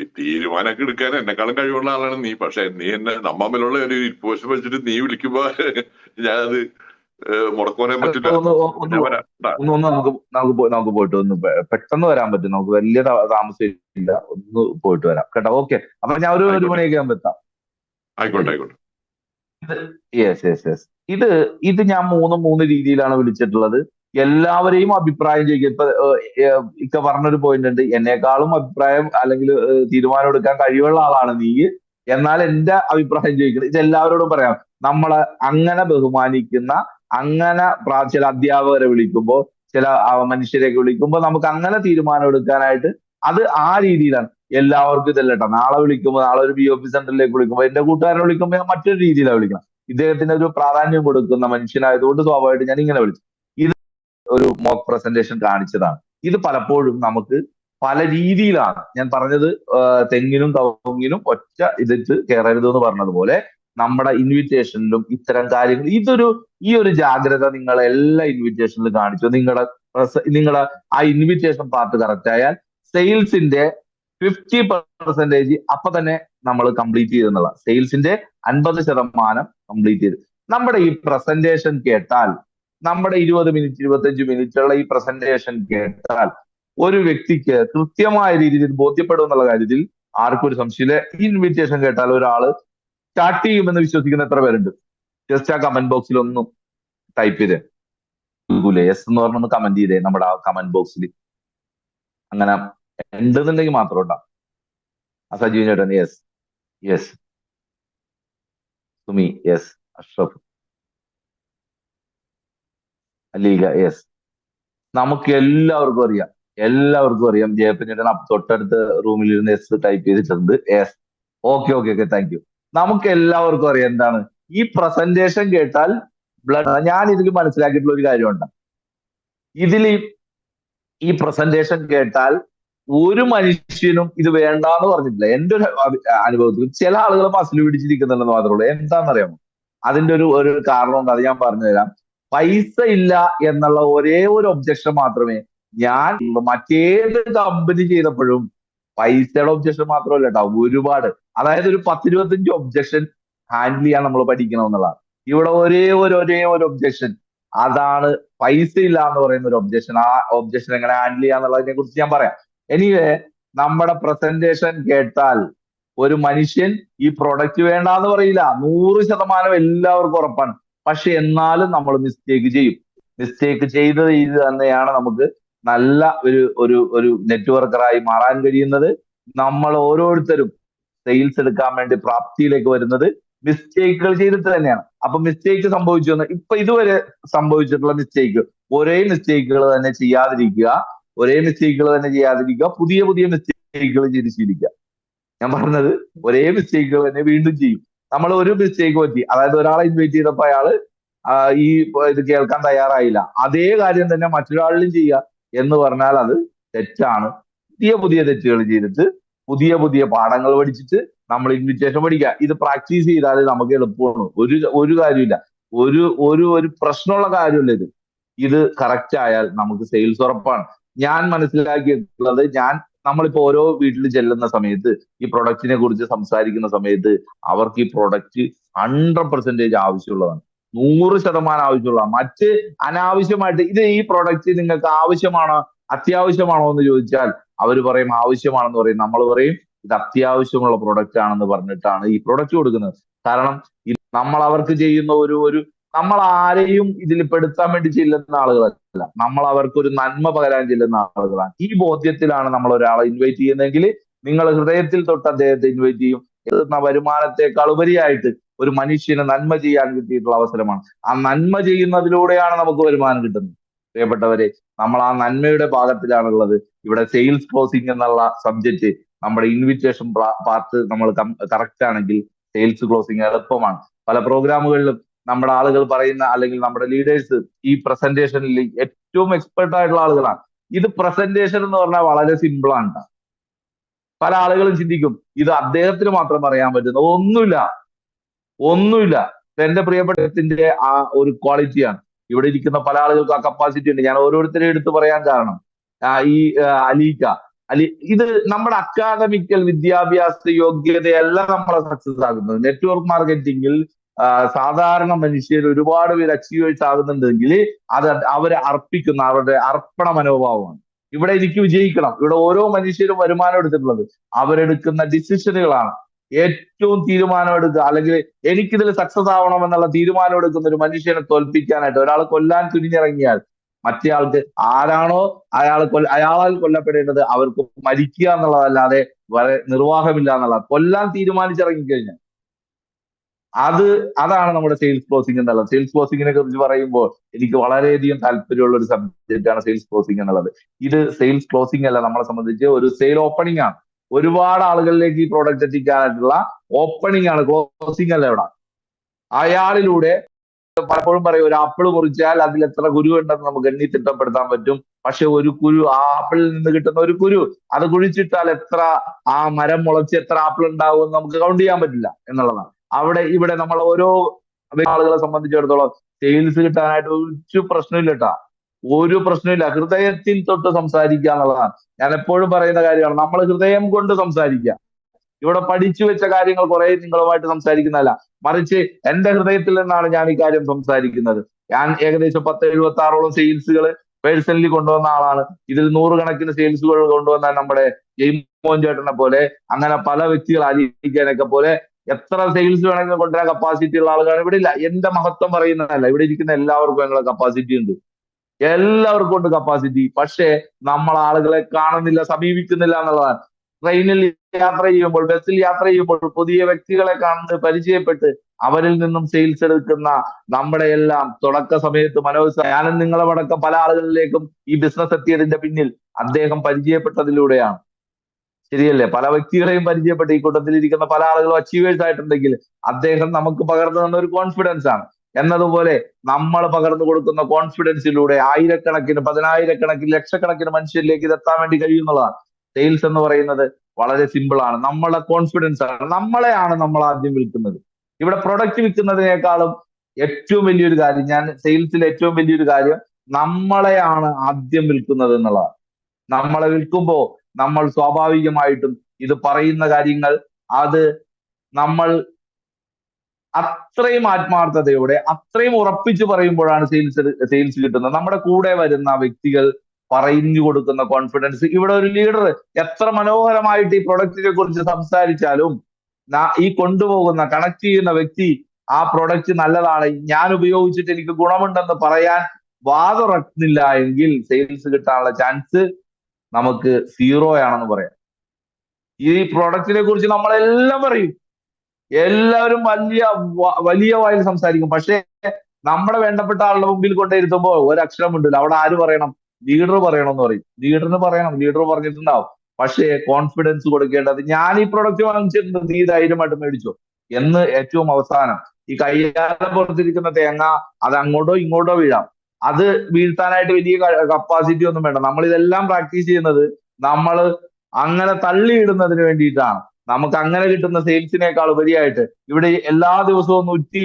തീരുമാനമൊക്കെ എടുക്കാൻ എന്നെക്കാളും കഴിവുള്ള ആളാണ് നീ. പക്ഷെ നീ എന്നെ നമ്മ തമ്മിലുള്ള ഒരു ഇപ്പോഷൻ വെച്ചിട്ട് നീ വിളിക്കുമ്പോ ഞാനത് ഏഹ്, മുടക്ക് പറയാൻ പറ്റില്ല. നമുക്ക് പോയിട്ട് ഒന്ന് പെട്ടെന്ന് വരാൻ പറ്റും. നമുക്ക് വലിയ താ- താമസം ഇല്ല ഒന്ന് പോയിട്ട് വരാം. കേട്ടോ? ഓക്കെ. അപ്പൊ ഞാൻ ഒരു ഒരു. മണിയൊക്കെ ആകുമ്പോ എത്താം. ആയിക്കോട്ടെ ആയിക്കോട്ടെ. Yes yes yes. ഇത് ഇത് ഞാൻ മൂന്ന് മൂന്ന് രീതിയിലാണ് വിളിച്ചിട്ടുള്ളത്. എല്ലാവരെയും അഭിപ്രായം ചോദിക്കുക ഇപ്പൊ ഇക്ക പറഞ്ഞൊരു പോയിന്റ് ഉണ്ട്. എന്നെക്കാളും അഭിപ്രായം അല്ലെങ്കിൽ തീരുമാനം എടുക്കാൻ കഴിവുള്ള ആളാണ് നീ. എന്നാൽ എന്റെ അഭിപ്രായം ചോദിക്കുന്നത് ഇത് എല്ലാവരോടും പറയാം. നമ്മളെ അങ്ങനെ ബഹുമാനിക്കുന്ന അങ്ങനെ ചില അധ്യാപകരെ വിളിക്കുമ്പോൾ ചില മനുഷ്യരെയൊക്കെ വിളിക്കുമ്പോൾ നമുക്ക് അങ്ങനെ തീരുമാനം എടുക്കാനായിട്ട് അത് ആ രീതിയിലാണ്. എല്ലാവർക്കും ഇതല്ല കേട്ടോ നാളെ വിളിക്കുമ്പോൾ നാളെ ഒരു ബി ഒ പി സെന്ററിലേക്ക് വിളിക്കുമ്പോൾ എന്റെ കൂട്ടുകാരനെ വിളിക്കുമ്പോൾ ഞാൻ മറ്റൊരു രീതിയിലാണ് വിളിക്കണം ഇദ്ദേഹത്തിന് ഒരു പ്രാധാന്യം കൊടുക്കുന്ന മനുഷ്യനായതുകൊണ്ട് സ്വാഭാവികമായിട്ട് ഞാൻ ഇങ്ങനെ വിളിച്ചു. ഒരു മോക്ക് പ്രസന്റേഷൻ കാണിച്ചതാണ്. ഇത് പലപ്പോഴും നമുക്ക് പല രീതിയിലാണ്. ഞാൻ പറഞ്ഞത് തെങ്ങിനും കവുങ്ങിനും ഒറ്റ ഇതിട്ട് കയറരുത് എന്ന് പറഞ്ഞതുപോലെ നമ്മുടെ ഇൻവിറ്റേഷനിലും ഇത്തരം കാര്യങ്ങൾ ഇതൊരു ഈ ഒരു ജാഗ്രത നിങ്ങൾ എല്ലാ ഇൻവിറ്റേഷനിലും കാണിച്ചു. നിങ്ങളുടെ നിങ്ങളുടെ ആ ഇൻവിറ്റേഷൻ പാർട്ട് കറക്റ്റ് ആയാൽ സെയിൽസിന്റെ ഫിഫ്റ്റി പെർസെന്റേജ് അപ്പൊ തന്നെ നമ്മൾ കംപ്ലീറ്റ് ചെയ്തെന്നുള്ള സെയിൽസിന്റെ അൻപത് ശതമാനം കംപ്ലീറ്റ് ചെയ്ത്. നമ്മുടെ ഈ പ്രസന്റേഷൻ കേട്ടാൽ നമ്മുടെ ഇരുപത് മിനിറ്റ് ഇരുപത്തഞ്ച് മിനിറ്റുള്ള ഈ പ്രസന്റേഷൻ കേട്ടാൽ ഒരു വ്യക്തിക്ക് കൃത്യമായ രീതിയിൽ ബോധ്യപ്പെടും എന്നുള്ള കാര്യത്തിൽ ആർക്കും ഒരു സംശയമില്ല. ഈ ഇൻവിറ്റേഷൻ കേട്ടാൽ ഒരാൾ സ്റ്റാർട്ട് ചെയ്യുമെന്ന് വിശ്വസിക്കുന്ന എത്ര പേരുണ്ട്? ജസ്റ്റ് ആ കമന്റ് ബോക്സിൽ ഒന്ന് ടൈപ്പ് ചെയ്തേ. എസ് എന്ന് പറഞ്ഞൊന്ന് കമന്റ് ചെയ്തേ നമ്മുടെ ആ കമന്റ് ബോക്സിൽ അങ്ങനെ ഉണ്ടെന്നുണ്ടെങ്കിൽ മാത്രം ഉണ്ടാ ആ സജീവൻ ചേട്ടൻ yes yes Sumi yes Ashraf. അലീഗ yes. നമുക്ക് എല്ലാവർക്കും അറിയാം എല്ലാവർക്കും അറിയാം ജയപ്പിന്റെ തൊട്ടടുത്ത റൂമിൽ ഇരുന്ന് എസ് ടൈപ്പ് ചെയ്തിട്ടുണ്ട്. Yes okay okay okay thank you നമുക്ക് എല്ലാവർക്കും അറിയാം എന്താണ്? ഈ പ്രസന്റേഷൻ കേട്ടാൽ ബ്ലഡ് ഞാൻ ഇതിൽ മനസ്സിലാക്കിയിട്ടുള്ള ഒരു കാര്യമുണ്ട്. ഇതിൽ ഈ പ്രസന്റേഷൻ കേട്ടാൽ ഒരു മനുഷ്യനും ഇത് വേണ്ടാന്ന് പറഞ്ഞിട്ടില്ല. എന്റെ ഒരു അനുഭവത്തിൽ ചില ആളുകൾ മസിൽ പിടിച്ചിരിക്കുന്നുണ്ടെന്ന് മാത്രമേ ഉള്ളൂ. എന്താണെന്നറിയാമോ? അതിന്റെ ഒരു ഒരു കാരണം ഉണ്ട് അത് ഞാൻ പറഞ്ഞുതരാം. പൈസ ഇല്ല എന്നുള്ള ഒരേ ഒരു ഒബ്ജക്ഷൻ മാത്രമേ ഞാൻ മറ്റേത് കമ്പനി ചെയ്തപ്പോഴും പൈസയുടെ ഒബ്ജക്ഷൻ മാത്രമല്ല കേട്ടോ ഒരുപാട്. അതായത് ഒരു പത്തിരുപത്തഞ്ച് ഒബ്ജക്ഷൻ ഹാൻഡിൽ ചെയ്യാൻ നമ്മൾ പഠിക്കണം എന്നുള്ളതാണ്. ഇവിടെ ഒരേ ഒരു ഒരേ ഒരു ഒബ്ജക്ഷൻ അതാണ് പൈസ ഇല്ല എന്ന് പറയുന്ന ഒരു ഒബ്ജക്ഷൻ ആ ഒബ്ജക്ഷൻ എങ്ങനെ ഹാൻഡിൽ ചെയ്യാന്നുള്ളതിനെ കുറിച്ച് ഞാൻ പറയാം. എനിവേ നമ്മുടെ പ്രസന്റേഷൻ കേട്ടാൽ ഒരു മനുഷ്യൻ ഈ പ്രൊഡക്റ്റ് വേണ്ടാന്ന് പറയില്ല. നൂറ് ശതമാനം എല്ലാവർക്കും ഉറപ്പാണ്. പക്ഷെ എന്നാലും നമ്മൾ മിസ്റ്റേക്ക് ചെയ്യും. മിസ്റ്റേക്ക് ചെയ്ത് ചെയ്ത് തന്നെയാണ് നമുക്ക് നല്ല ഒരു ഒരു ഒരു നെറ്റ്വർക്കറായി മാറാൻ കഴിയുന്നത്. നമ്മൾ ഓരോരുത്തരും സെയിൽസ് എടുക്കാൻ വേണ്ടി പ്രാപ്തിയിലേക്ക് വരുന്നത് മിസ്റ്റേക്കുകൾ ചെയ്തിട്ട് തന്നെയാണ്. അപ്പൊ മിസ്റ്റേക്ക് സംഭവിച്ചു എന്ന് ഇപ്പൊ ഇതുവരെ സംഭവിച്ചിട്ടുള്ള മിസ്റ്റേക്ക് ഒരേ മിസ്റ്റേക്കുകൾ തന്നെ ചെയ്യാതിരിക്കുക ഒരേ മിസ്റ്റേക്കുകൾ തന്നെ ചെയ്യാതിരിക്കുക പുതിയ പുതിയ മിസ്റ്റേക്കുകൾ ചെയ്ത് ശീലിക്കുക. ഞാൻ പറഞ്ഞത് ഒരേ മിസ്റ്റേക്കുകൾ തന്നെ വീണ്ടും ചെയ്യും. നമ്മൾ ഒരു മിസ്റ്റേക്ക് പറ്റി. അതായത് ഒരാളെ ഇൻവൈറ്റ് ചെയ്തപ്പോൾ അയാൾ ഈ ഇത് കേൾക്കാൻ തയ്യാറായില്ല. അതേ കാര്യം തന്നെ മറ്റൊരാളിലും ചെയ്യുക എന്ന് പറഞ്ഞാൽ അത് തെറ്റാണ്. പുതിയ പുതിയ തെറ്റുകൾ ചെയ്തിട്ട് പുതിയ പുതിയ പാഠങ്ങൾ പഠിച്ചിട്ട് നമ്മൾ ഇൻവിറ്റേഷൻ പഠിക്കുക. ഇത് പ്രാക്ടീസ് ചെയ്താൽ നമുക്ക് എളുപ്പമാണ്. ഒരു ഒരു കാര്യമില്ല. ഒരു ഒരു ഒരു പ്രശ്നമുള്ള കാര്യമല്ല ഇത്. ഇത് കറക്റ്റ് ആയാൽ നമുക്ക് സെയിൽസ് ഉറപ്പാണ്. ഞാൻ മനസ്സിലാക്കിയിട്ടുള്ളത് ഞാൻ നമ്മളിപ്പോ ഓരോ വീട്ടിൽ ചെല്ലുന്ന സമയത്ത് ഈ പ്രൊഡക്റ്റിനെ കുറിച്ച് സംസാരിക്കുന്ന സമയത്ത് അവർക്ക് ഈ പ്രൊഡക്റ്റ് ഹൺഡ്രഡ് പെർസെന്റേജ് ആവശ്യമുള്ളതാണ്. നൂറ് ശതമാനം ആവശ്യമുള്ളതാണ് മറ്റ് അനാവശ്യമായിട്ട് ഇത് ഈ പ്രൊഡക്റ്റ് നിങ്ങൾക്ക് ആവശ്യമാണോ അത്യാവശ്യമാണോ എന്ന് ചോദിച്ചാൽ അവർ പറയും ആവശ്യമാണെന്ന് പറയും. നമ്മൾ പറയും ഇത് അത്യാവശ്യമുള്ള പ്രൊഡക്റ്റ് ആണെന്ന് പറഞ്ഞിട്ടാണ് ഈ പ്രൊഡക്റ്റ് കൊടുക്കുന്നത്. കാരണം നമ്മൾ അവർക്ക് ചെയ്യുന്ന ഒരു ഒരു നമ്മൾ ആരെയും ഇതിൽ പെടുത്താൻ വേണ്ടി ചെല്ലുന്ന ആളുകളല്ല. നമ്മൾ അവർക്ക് ഒരു നന്മ പകരാൻ ചെല്ലുന്ന ആളുകളാണ്. ഈ ബോധ്യത്തിലാണ് നമ്മൾ ഒരാളെ ഇൻവൈറ്റ് ചെയ്യുന്നതെങ്കിൽ നിങ്ങൾ ഹൃദയത്തിൽ തൊട്ട് അദ്ദേഹത്തെ ഇൻവൈറ്റ് ചെയ്യും. എത്തുന്ന വരുമാനത്തെക്കാൾ ഉപരിയായിട്ട് ഒരു മനുഷ്യന് നന്മ ചെയ്യാൻ കിട്ടിയിട്ടുള്ള അവസരമാണ്. ആ നന്മ ചെയ്യുന്നതിലൂടെയാണ് നമുക്ക് വരുമാനം കിട്ടുന്നത്. പ്രിയപ്പെട്ടവരെ നമ്മൾ ആ നന്മയുടെ ഭാഗത്തിലാണുള്ളത് ഇവിടെ സെയിൽസ് ക്ലോസിംഗ് എന്നുള്ള സബ്ജക്റ്റ് നമ്മുടെ ഇൻവിറ്റേഷൻ പാർട്ട് നമ്മൾ കറക്റ്റ് ആണെങ്കിൽ സെയിൽസ് ക്ലോസിംഗ് എളുപ്പമാണ്. പല പ്രോഗ്രാമുകളിലും നമ്മുടെ ആളുകൾ പറയുന്ന അല്ലെങ്കിൽ നമ്മുടെ ലീഡേഴ്സ് ഈ പ്രസന്റേഷനിൽ ഏറ്റവും എക്സ്പെർട്ട് ആയിട്ടുള്ള ആളുകളാണ്. ഇത് പ്രസന്റേഷൻ എന്ന് പറഞ്ഞാൽ വളരെ സിമ്പിൾ ആണ് പല ആളുകളും ചിന്തിക്കും ഇത് അദ്ദേഹത്തിന് മാത്രം പറയാൻ പറ്റുന്ന ഒന്നുമില്ല. ഒന്നുമില്ല. എന്റെ പ്രിയപ്പെട്ടത്തിന്റെ ആ ഒരു ക്വാളിറ്റിയാണ് ഇവിടെ ഇരിക്കുന്ന പല ആളുകൾക്കും ആ കപ്പാസിറ്റി ഉണ്ട്. ഞാൻ ഓരോരുത്തരെ എടുത്തു പറയാൻ കാരണം ഈ അലീക്ക. അലി ഇത് നമ്മുടെ അക്കാദമിക്കൽ വിദ്യാഭ്യാസ യോഗ്യതയല്ല നമ്മളെ സക്സസ് ആകുന്നത് നെറ്റ്വർക്ക് മാർക്കറ്റിംഗിൽ സാധാരണ മനുഷ്യർ ഒരുപാട് പേര് അച്ചീവേഴ്സ് ആകുന്നുണ്ടെങ്കിൽ അത് അവരെ അർപ്പിക്കുന്ന അവരുടെ അർപ്പണ മനോഭാവമാണ്. ഇവിടെ എനിക്ക് വിജയിക്കണം. ഇവിടെ ഓരോ മനുഷ്യരും വരുമാനം എടുത്തിട്ടുള്ളത് അവരെടുക്കുന്ന ഡിസിഷനുകളാണ് ഏറ്റവും തീരുമാനം എടുക്കുക അല്ലെങ്കിൽ എനിക്കിതിൽ സക്സസ് ആവണം എന്നുള്ള തീരുമാനം എടുക്കുന്ന ഒരു മനുഷ്യനെ തോൽപ്പിക്കാനായിട്ട് ഒരാൾ കൊല്ലാൻ തുനിഞ്ഞിറങ്ങിയാൽ മറ്റേ ആൾക്ക് ആരാണോ അയാൾ കൊല്ല അയാളാൽ കൊല്ലപ്പെടേണ്ടത് അവർക്ക് മരിക്കുക എന്നുള്ളതല്ലാതെ വരെ നിർവാഹമില്ല എന്നുള്ളത് കൊല്ലാൻ തീരുമാനിച്ചിറങ്ങിക്കഴിഞ്ഞാൽ അത് അതാണ് നമ്മുടെ സെയിൽസ് ക്ലോസിംഗ് എന്നുള്ളത്. സെയിൽസ് ക്ലോസിംഗിനെ കുറിച്ച് പറയുമ്പോൾ എനിക്ക് വളരെയധികം താല്പര്യമുള്ള ഒരു സബ്ജക്റ്റ് ആണ് സെയിൽസ് ക്ലോസിംഗ് എന്നുള്ളത്. ഇത് സെയിൽസ് ക്ലോസിംഗ് അല്ല നമ്മളെ സംബന്ധിച്ച് ഒരു സെയിൽ ഓപ്പണിംഗ് ആണ്. ഒരുപാട് ആളുകളിലേക്ക് ഈ പ്രോഡക്റ്റ് എത്തിക്കാനായിട്ടുള്ള ഓപ്പണിംഗ് ആണ് ക്ലോസിംഗ് അല്ല ഇവിടെ. അയാളിലൂടെ പലപ്പോഴും പറയും ഒരു ആപ്പിൾ മുറിച്ചാൽ അതിൽ എത്ര കുരു ഉണ്ടെന്ന് നമുക്ക് എണ്ണി തിട്ടപ്പെടുത്താൻ പറ്റും. പക്ഷെ ഒരു കുരു ആ ആപ്പിളിൽ നിന്ന് കിട്ടുന്ന ഒരു കുരു അത് കുഴിച്ചിട്ടാൽ എത്ര ആ മരം മുളച്ച് എത്ര ആപ്പിൾ ഉണ്ടാവും നമുക്ക് കൗണ്ട് ചെയ്യാൻ പറ്റില്ല എന്നുള്ളതാണ്. അവിടെ ഇവിടെ നമ്മൾ ഓരോ ആളുകളെ സംബന്ധിച്ചിടത്തോളം സെയിൽസ് കിട്ടാനായിട്ട് ഒരു പ്രശ്നമില്ല കേട്ടാ ഒരു പ്രശ്നമില്ല. ഹൃദയത്തിൽ തൊട്ട് സംസാരിക്കുക എന്നുള്ളതാണ്. ഞാൻ എപ്പോഴും പറയുന്ന കാര്യമാണ്. നമ്മൾ ഹൃദയം കൊണ്ട് സംസാരിക്കുക. ഇവിടെ പഠിച്ചു വെച്ച കാര്യങ്ങൾ കുറെ നിങ്ങളുമായിട്ട് സംസാരിക്കുന്നതല്ല. മറിച്ച് എന്റെ ഹൃദയത്തിൽ നിന്നാണ് ഞാൻ ഈ കാര്യം സംസാരിക്കുന്നത്. ഞാൻ ഏകദേശം പത്ത് എഴുപത്തി ആറോളം സെയിൽസുകൾ പേഴ്സണലി കൊണ്ടുവന്ന ആളാണ്. ഇതിൽ നൂറുകണക്കിന് സെയിൽസുകൾ കൊണ്ടുവന്ന നമ്മുടെ ജെയ്മോൻ ചേട്ടനെ പോലെ അങ്ങനെ പല വ്യക്തികൾ അലിയിക്കാനൊക്കെ പോലെ എത്ര സെയിൽസ് വേണമെങ്കിലും കൊണ്ടുവരാൻ കപ്പാസിറ്റി ഉള്ള ആളുകളാണ്. ഇവിടെ ഇല്ല. എന്റെ മഹത്വം പറയുന്നതല്ല. ഇവിടെ ഇരിക്കുന്ന എല്ലാവർക്കും ഞങ്ങളുടെ കപ്പാസിറ്റി ഉണ്ട്. എല്ലാവർക്കും ഉണ്ട് കപ്പാസിറ്റി പക്ഷേ നമ്മൾ ആളുകളെ കാണുന്നില്ല സമീപിക്കുന്നില്ല എന്നുള്ളതാണ്. ട്രെയിനിൽ യാത്ര ചെയ്യുമ്പോൾ ബസ്സിൽ യാത്ര ചെയ്യുമ്പോൾ പുതിയ വ്യക്തികളെ കണ്ട് പരിചയപ്പെട്ട് അവരിൽ നിന്നും സെയിൽസ് എടുക്കുന്ന നമ്മുടെ എല്ലാം തുടക്ക സമയത്ത് മനോജ് ഞാനും നിങ്ങളുമടക്കം പല ആളുകളിലേക്കും ഈ ബിസിനസ് എത്തിയതിന്റെ പിന്നിൽ അദ്ദേഹം പരിചയപ്പെട്ടതിലൂടെയാണ്. ശരിയല്ലേ? പല വ്യക്തികളെയും പരിചയപ്പെട്ട് ഈ കൂട്ടത്തിൽ ഇരിക്കുന്ന പല ആളുകളും അച്ചീവേഴ്സ് ആയിട്ടുണ്ടെങ്കിൽ അദ്ദേഹം നമുക്ക് പകർന്നു തന്ന ഒരു കോൺഫിഡൻസ് ആണ്. എന്നതുപോലെ നമ്മൾ പകർന്നു കൊടുക്കുന്ന കോൺഫിഡൻസിലൂടെ ആയിരക്കണക്കിന് പതിനായിരക്കണക്കിന് ലക്ഷക്കണക്കിന് മനുഷ്യരിലേക്ക് എത്താൻ വേണ്ടി കഴിയുന്നതാണ് സെയിൽസ് എന്ന് പറയുന്നത് വളരെ സിമ്പിൾ ആണ്. നമ്മളെ കോൺഫിഡൻസ് ആണ്. നമ്മളെയാണ് നമ്മൾ ആദ്യം വിൽക്കുന്നത്. ഇവിടെ പ്രൊഡക്റ്റ് വിൽക്കുന്നതിനേക്കാളും ഏറ്റവും വലിയൊരു കാര്യം ഞാൻ സെയിൽസിൽ ഏറ്റവും വലിയൊരു കാര്യം നമ്മളെയാണ് ആദ്യം വിൽക്കുന്നത് എന്നുള്ളതാണ്. നമ്മളെ വിൽക്കുമ്പോ നമ്മൾ സ്വാഭാവികമായിട്ടും ഇത് പറയുന്ന കാര്യങ്ങൾ അത് നമ്മൾ അത്രയും ആത്മാർത്ഥതയോടെ അത്രയും ഉറപ്പിച്ചു പറയുമ്പോഴാണ് സെയിൽസ് സെയിൽസ് കിട്ടുന്നത്. നമ്മുടെ കൂടെ വരുന്ന വ്യക്തികൾ പറഞ്ഞു കൊടുക്കുന്ന കോൺഫിഡൻസ് ഇവിടെ ഒരു ലീഡർ എത്ര മനോഹരമായിട്ട് ഈ പ്രൊഡക്റ്റിനെ കുറിച്ച് സംസാരിച്ചാലും ഈ കൊണ്ടുപോകുന്ന കണക്ട് ചെയ്യുന്ന വ്യക്തി ആ പ്രൊഡക്റ്റ് നല്ലതാണ് ഞാൻ ഉപയോഗിച്ചിട്ട് എനിക്ക് ഗുണമുണ്ടെന്ന് പറയാൻ വാതുറക്കുന്നില്ല എങ്കിൽ സെയിൽസ് കിട്ടാനുള്ള ചാൻസ് നമുക്ക് സീറോ ആണെന്ന് പറയാം. ഈ പ്രൊഡക്റ്റിനെ കുറിച്ച് നമ്മളെല്ലാം പറയും. എല്ലാവരും വലിയ വലിയ വായിൽ സംസാരിക്കും. പക്ഷേ നമ്മുടെ വേണ്ടപ്പെട്ട ആളുടെ മുമ്പിൽ കൊണ്ടിരുത്തുമ്പോൾ ഒരക്ഷരം ഉണ്ടല്ലോ അവിടെ ആര് പറയണം? ലീഡർ പറയണം എന്ന് പറയും ലീഡറിന് പറയണം. ലീഡർ പറഞ്ഞിട്ടുണ്ടാവും. പക്ഷേ കോൺഫിഡൻസ് കൊടുക്കേണ്ടത് ഞാൻ ഈ പ്രൊഡക്റ്റ് വാങ്ങിച്ചിട്ടുണ്ട്. നീ ധൈര്യമായിട്ട് മേടിച്ചോ. എന്ന് ഏറ്റവും അവസാനം ഈ കയ്യാലെ പുറത്തിരിക്കുന്ന തേങ്ങ അത് അങ്ങോട്ടോ ഇങ്ങോട്ടോ വീഴാം. അത് വീഴ്ത്താനായിട്ട് വലിയ കപ്പാസിറ്റി ഒന്നും വേണ്ട. നമ്മൾ ഇതെല്ലാം പ്രാക്ടീസ് ചെയ്യുന്നത് നമ്മൾ അങ്ങനെ തള്ളിയിടുന്നതിന് വേണ്ടിയിട്ടാണ്. നമുക്ക് അങ്ങനെ കിട്ടുന്ന സെയിൽസിനേക്കാൾ ഉപരിയായിട്ട് ഇവിടെ എല്ലാ ദിവസവും നൂറ്റി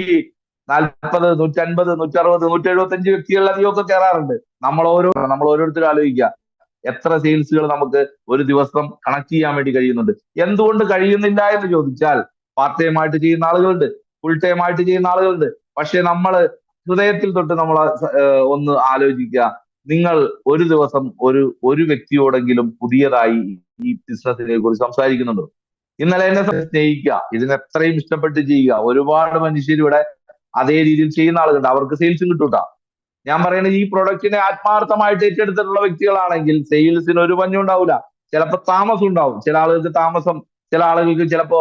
നാൽപ്പത് നൂറ്റൻപത് നൂറ്ററുപത് നൂറ്റി എഴുപത്തി അഞ്ച് വ്യക്തികളിലധികമൊക്കെ കയറാറുണ്ട്. നമ്മൾ ഓരോ നമ്മൾ ഓരോരുത്തരും ആലോചിക്കുക. എത്ര സെയിൽസുകൾ നമുക്ക് ഒരു ദിവസം കണക്ട് ചെയ്യാൻ വേണ്ടി കഴിയുന്നുണ്ട്? എന്തുകൊണ്ട് കഴിയുന്നില്ല എന്ന് ചോദിച്ചാൽ പാർട്ട് ടൈം ആയിട്ട് ചെയ്യുന്ന ആളുകളുണ്ട് ഫുൾ ടൈം ആയിട്ട് ചെയ്യുന്ന ആളുകളുണ്ട്. പക്ഷെ നമ്മൾ ഹൃദയത്തിൽ തൊട്ട് നമ്മൾ ഒന്ന് ആലോചിക്കുക. നിങ്ങൾ ഒരു ദിവസം ഒരു ഒരു വ്യക്തിയോടെങ്കിലും പുതിയതായി ഈ ബിസിനസിനെ കുറിച്ച് സംസാരിക്കുന്നുണ്ടോ? ഇന്നലെ എന്നെ സ്നേഹിക്കുക. ഇതിനെ എത്രയും ഇഷ്ടപ്പെട്ട് ചെയ്യുക. ഒരുപാട് മനുഷ്യർ ഇവിടെ അതേ രീതിയിൽ ചെയ്യുന്ന ആളുകളുണ്ട്. അവർക്ക് സെയിൽസും കിട്ടൂട്ടാ ഞാൻ പറയുന്നത് ഈ പ്രൊഡക്റ്റിനെ ആത്മാർത്ഥമായിട്ട് ഏറ്റെടുത്തിട്ടുള്ള വ്യക്തികളാണെങ്കിൽ സെയിൽസിന് ഒരു പഞ്ഞും ഉണ്ടാവില്ല ചിലപ്പോൾ താമസം ഉണ്ടാവും. ചില ആളുകൾക്ക് താമസം ചില ആളുകൾക്ക് ചിലപ്പോ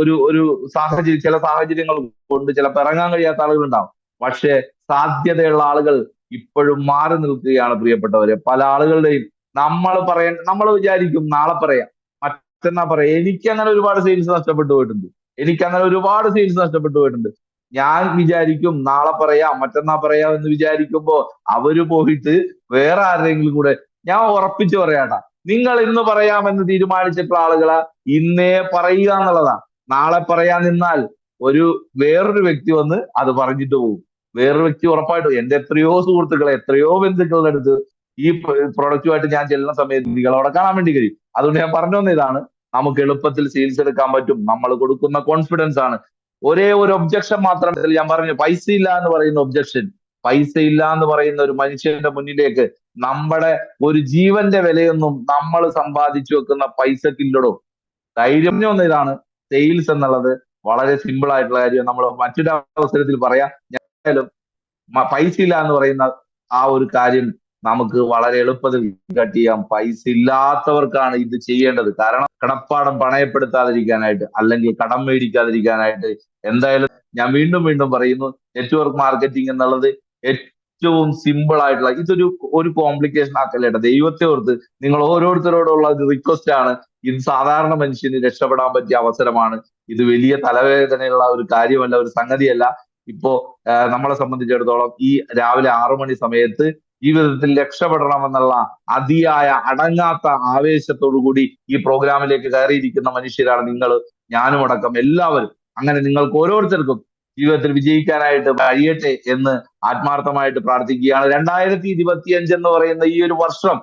ഒരു ഒരു സാഹചര്യം ചില സാഹചര്യങ്ങൾ കൊണ്ട് ചിലപ്പോൾ ഇറങ്ങാൻ കഴിയാത്ത ആളുകൾ ഉണ്ടാവും. പക്ഷേ സാധ്യതയുള്ള ആളുകൾ ഇപ്പോഴും മാറി നിൽക്കുകയാണ് പ്രിയപ്പെട്ടവരെ. പല ആളുകളുടെയും നമ്മൾ പറയാൻ നമ്മൾ വിചാരിക്കും നാളെ പറയാം. മറ്റന്നാ പറയാം. എനിക്ക് അങ്ങനെ ഒരുപാട് സെയിൽസ് നഷ്ടപ്പെട്ടു പോയിട്ടുണ്ട്. എനിക്ക് അങ്ങനെ ഒരുപാട് സെയിൽസ് നഷ്ടപ്പെട്ടു പോയിട്ടുണ്ട്. ഞാൻ വിചാരിക്കും നാളെ പറയാം മറ്റന്നാ പറയാം എന്ന് വിചാരിക്കുമ്പോ അവർ പോയിട്ട് വേറെ ആരെങ്കിലും കൂടെ ഞാൻ ഉറപ്പിച്ചു പറയാട്ടാ. നിങ്ങൾ ഇന്ന് പറയാമെന്ന് തീരുമാനിച്ചിട്ടുള്ള ആളുകളെ ഇന്നേ പറയുക എന്നുള്ളതാണ്. നാളെ പറയാൻ നിന്നാൽ ഒരു വേറൊരു വ്യക്തി വന്ന് അത് പറഞ്ഞിട്ട് പോകും. വേറൊരു വ്യക്തി ഉറപ്പായിട്ടും എന്റെ എത്രയോ സുഹൃത്തുക്കളെ എത്രയോ ബന്ധുക്കളുടെ അടുത്ത് ഈ പ്രൊഡക്റ്റുമായിട്ട് ഞാൻ ചെല്ലുന്ന സമയത്ത് നിങ്ങളവിടെ കാണാൻ വേണ്ടി കഴിയും. അതുകൊണ്ട് ഞാൻ പറഞ്ഞു വന്ന ഇതാണ് നമുക്ക് എളുപ്പത്തിൽ സെയിൽസ് എടുക്കാൻ പറ്റും. നമ്മൾ കൊടുക്കുന്ന കോൺഫിഡൻസ് ആണ്. ഒരേ ഒരു ഒബ്ജക്ഷൻ മാത്രമേ ഞാൻ പറഞ്ഞു പൈസ ഇല്ല എന്ന് പറയുന്ന ഒബ്ജക്ഷൻ പൈസ ഇല്ല എന്ന് പറയുന്ന ഒരു മനുഷ്യന്റെ മുന്നിലേക്ക് നമ്മുടെ ഒരു ജീവന്റെ വിലയൊന്നും നമ്മൾ സമ്പാദിച്ചു വെക്കുന്ന പൈസക്കില്ലടോ ധൈര്യം വന്ന ഇതാണ്. സെയിൽസ് എന്നുള്ളത് വളരെ സിമ്പിൾ ആയിട്ടുള്ള കാര്യം. നമ്മൾ മറ്റൊരു അവസരത്തിൽ പറയാം. ഞാനും പൈസ ഇല്ല എന്ന് പറയുന്ന ആ ഒരു കാര്യം നമുക്ക് വളരെ എളുപ്പത്തിൽ കട്ട് ചെയ്യാം. പൈസ ഇല്ലാത്തവർക്കാണ് ഇത് ചെയ്യേണ്ടത്. കാരണം കടപ്പാടം പണയപ്പെടുത്താതിരിക്കാനായിട്ട് അല്ലെങ്കിൽ കടം മേടിക്കാതിരിക്കാനായിട്ട് എന്തായാലും ഞാൻ വീണ്ടും വീണ്ടും പറയുന്നു നെറ്റ്വർക്ക് മാർക്കറ്റിംഗ് എന്നുള്ളത് ഏറ്റവും സിമ്പിൾ ആയിട്ടുള്ള ഇതൊരു ഒരു കോംപ്ലിക്കേഷൻ ആക്കല്ലേട്ട ദൈവത്തെ ഓർത്ത് നിങ്ങൾ ഓരോരുത്തരോടുള്ള ഒരു റിക്വസ്റ്റ് ആണ്. ഇത് സാധാരണ മനുഷ്യന് രക്ഷപ്പെടാൻ പറ്റിയ അവസരമാണ്. ഇത് വലിയ തലവേദനയുള്ള ഒരു കാര്യമല്ല ഒരു സംഗതിയല്ല. ഇപ്പോ നമ്മളെ സംബന്ധിച്ചിടത്തോളം ഈ രാവിലെ ആറു മണി സമയത്ത് ജീവിതത്തിൽ രക്ഷപ്പെടണമെന്നുള്ള അതിയായ അടങ്ങാത്ത ആവേശത്തോടു കൂടി ഈ പ്രോഗ്രാമിലേക്ക് കയറിയിരിക്കുന്ന മനുഷ്യരാണ് നിങ്ങൾ ഞാനും അടക്കം എല്ലാവരും. അങ്ങനെ നിങ്ങൾക്ക് ഓരോരുത്തർക്കും ജീവിതത്തിൽ വിജയിക്കാനായിട്ട് കഴിയട്ടെ എന്ന് ആത്മാർത്ഥമായിട്ട് പ്രാർത്ഥിക്കുകയാണ്. രണ്ടായിരത്തി ഇരുപത്തി അഞ്ച് എന്ന് പറയുന്ന ഈ ഒരു വർഷം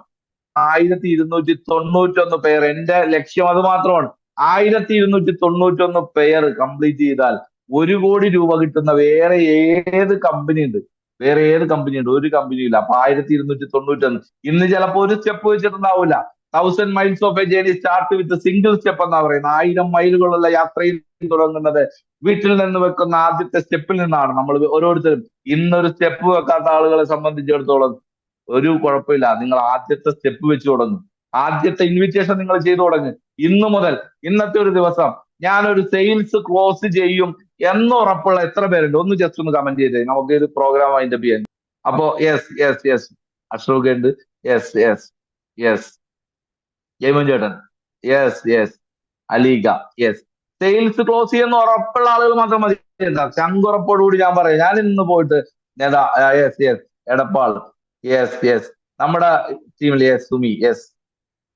ആയിരത്തി ഇരുന്നൂറ്റി തൊണ്ണൂറ്റൊന്ന് പേർ എന്റെ ലക്ഷ്യം അത് മാത്രമാണ്. ആയിരത്തി ഇരുന്നൂറ്റി തൊണ്ണൂറ്റൊന്ന് പേർ കംപ്ലീറ്റ് ചെയ്താൽ ഒരു കോടി രൂപ കിട്ടുന്ന വേറെ ഏത് കമ്പനി ഉണ്ട്? വേറെ ഏത് കമ്പനി ഉണ്ട്? ഒരു കമ്പനി ഇല്ല. അപ്പൊ ആയിരത്തി ഇരുന്നൂറ്റി തൊണ്ണൂറ്റൊന്ന്. ഇന്ന് ചിലപ്പോ ഒരു step വെച്ചിട്ടുണ്ടാവില്ല thousand miles of a journey start with single step എന്നാ പറയുന്നത്. ആയിരം മൈലുകളുള്ള യാത്രയിൽ തുടങ്ങുന്നത് വീട്ടിൽ നിന്ന് വെക്കുന്ന ആദ്യത്തെ സ്റ്റെപ്പിൽ നിന്നാണ് നമ്മൾ ഓരോരുത്തരും. ഇന്നൊരു സ്റ്റെപ്പ് വെക്കാത്ത ആളുകളെ സംബന്ധിച്ചിടത്തോളം ഒരു കുഴപ്പമില്ല. നിങ്ങൾ ആദ്യത്തെ സ്റ്റെപ്പ് വെച്ച് തുടങ്ങും. ആദ്യത്തെ ഇൻവിറ്റേഷൻ നിങ്ങൾ ചെയ്തു തുടങ്ങും. ഇന്നു മുതൽ ഇന്നത്തെ ഒരു ദിവസം ഞാനൊരു സെയിൽസ് ക്ലോസ് ചെയ്യും. എന്ന് ഉറപ്പുള്ള എത്ര പേരുണ്ട്? ഒന്ന് ജസ്റ്റ് ഒന്ന് കമന്റ് ചെയ്തേ. നമുക്ക് ഇത് പ്രോഗ്രാം അതിന്റെ ചെയ്യാൻ. അപ്പോ യെസ് യെസ് യെസ് അശോക് ഉണ്ട്. യെസ് യെസ് യെസ് ജയ്മൻ ചേട്ടൻ. യെസ് യെസ് അലീഗ യെസ് സെയിൽസ് ക്ലോസ് ചെയ്യുന്ന ഉറപ്പുള്ള ആളുകൾ മാത്രം മതി. ശങ്കുറപ്പോടുകൂടി ഞാൻ പറയാം. ഞാൻ ഇന്ന് പോയിട്ട് നേതാ yes yes Edappal. Yes yes നമ്മുടെ ടീമിൽ യെസ് സുമി. യെസ്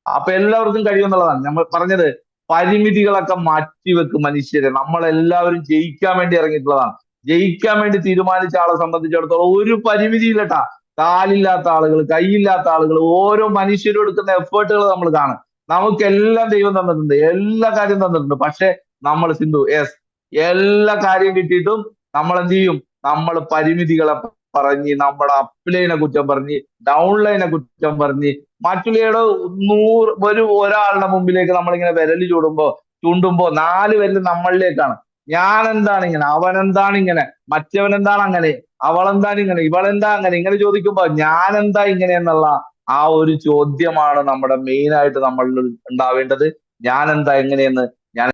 അപ്പൊ എല്ലാവർക്കും കഴിയുമെന്നുള്ളതാണ്. നമ്മൾ പറഞ്ഞത് പരിമിതികളൊക്കെ മാറ്റിവെക്കും മനുഷ്യരെ. നമ്മളെല്ലാവരും ജയിക്കാൻ വേണ്ടി ഇറങ്ങിയിട്ടുള്ളതാണ്. ജയിക്കാൻ വേണ്ടി തീരുമാനിച്ച ആളെ സംബന്ധിച്ചിടത്തോളം ഒരു പരിമിതിയില്ലട്ടാ. കാലില്ലാത്ത ആളുകൾ കൈയില്ലാത്ത ആളുകൾ ഓരോ മനുഷ്യരും എടുക്കുന്ന എഫേർട്ടുകൾ നമ്മൾ കാണും. നമുക്കെല്ലാം ദൈവം തന്നിട്ടുണ്ട് എല്ലാ കാര്യം തന്നിട്ടുണ്ട്. പക്ഷെ നമ്മൾ സിന്ധു യെസ്. എല്ലാ കാര്യം കിട്ടിയിട്ടും നമ്മൾ എന്ത് ചെയ്യും? നമ്മൾ പരിമിതികളെ പറഞ്ഞ് നമ്മുടെ അപ്ലൈനെ കുറ്റം പറഞ്ഞ് ഡൗൺലൈനെ കുറ്റം പറഞ്ഞ് മറ്റുള്ളവരുടെ നൂറ് ഒരു ഒരാളുടെ മുമ്പിലേക്ക് നമ്മളിങ്ങനെ വിരൽ ചൂടുമ്പോ ചൂണ്ടുമ്പോ നാല് വിരൽ നമ്മളിലേക്കാണ്. ഞാൻ എന്താണ് ഇങ്ങനെ? അവൻ എന്താണ് ഇങ്ങനെ? മറ്റവൻ എന്താണ് അങ്ങനെ? അവളെന്താണ് ഇങ്ങനെ? ഇവളെന്താ അങ്ങനെ? ഇങ്ങനെ ചോദിക്കുമ്പോ ഞാൻ എന്താ ഇങ്ങനെ എന്നുള്ള ആ ഒരു ചോദ്യമാണ് നമ്മുടെ മെയിൻ ആയിട്ട് നമ്മളിൽ ഉണ്ടാവേണ്ടത്. ഞാൻ എന്താ എങ്ങനെയെന്ന്? ഞാൻ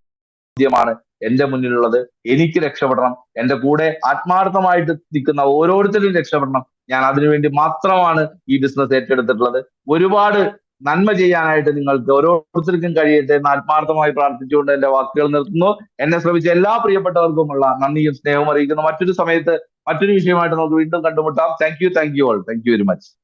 ചോദ്യമാണ്. എന്റെ മുന്നിലുള്ളത് എനിക്ക് രക്ഷപ്പെടണം. എന്റെ കൂടെ ആത്മാർത്ഥമായിട്ട് നിൽക്കുന്ന ഓരോരുത്തരും രക്ഷപ്പെടണം. ഞാൻ അതിനുവേണ്ടി മാത്രമാണ് ഈ ബിസിനസ് ഏറ്റെടുത്തിട്ടുള്ളത്. ഒരുപാട് നന്മ ചെയ്യാനായിട്ട് നിങ്ങൾക്ക് ഓരോരുത്തർക്കും കഴിയട്ടെ എന്ന് ആത്മാർത്ഥമായി പ്രാർത്ഥിച്ചുകൊണ്ട് എന്റെ വാക്കുകൾ നിർത്തുന്നു. എന്നെ ശ്രമിച്ച എല്ലാ പ്രിയപ്പെട്ടവർക്കുമുള്ള നന്ദിയും സ്നേഹവും അറിയിക്കുന്ന. മറ്റൊരു സമയത്ത് മറ്റൊരു വിഷയമായിട്ട് നമുക്ക് വീണ്ടും കണ്ടുമുട്ടാം. Thank you thank you all thank you very much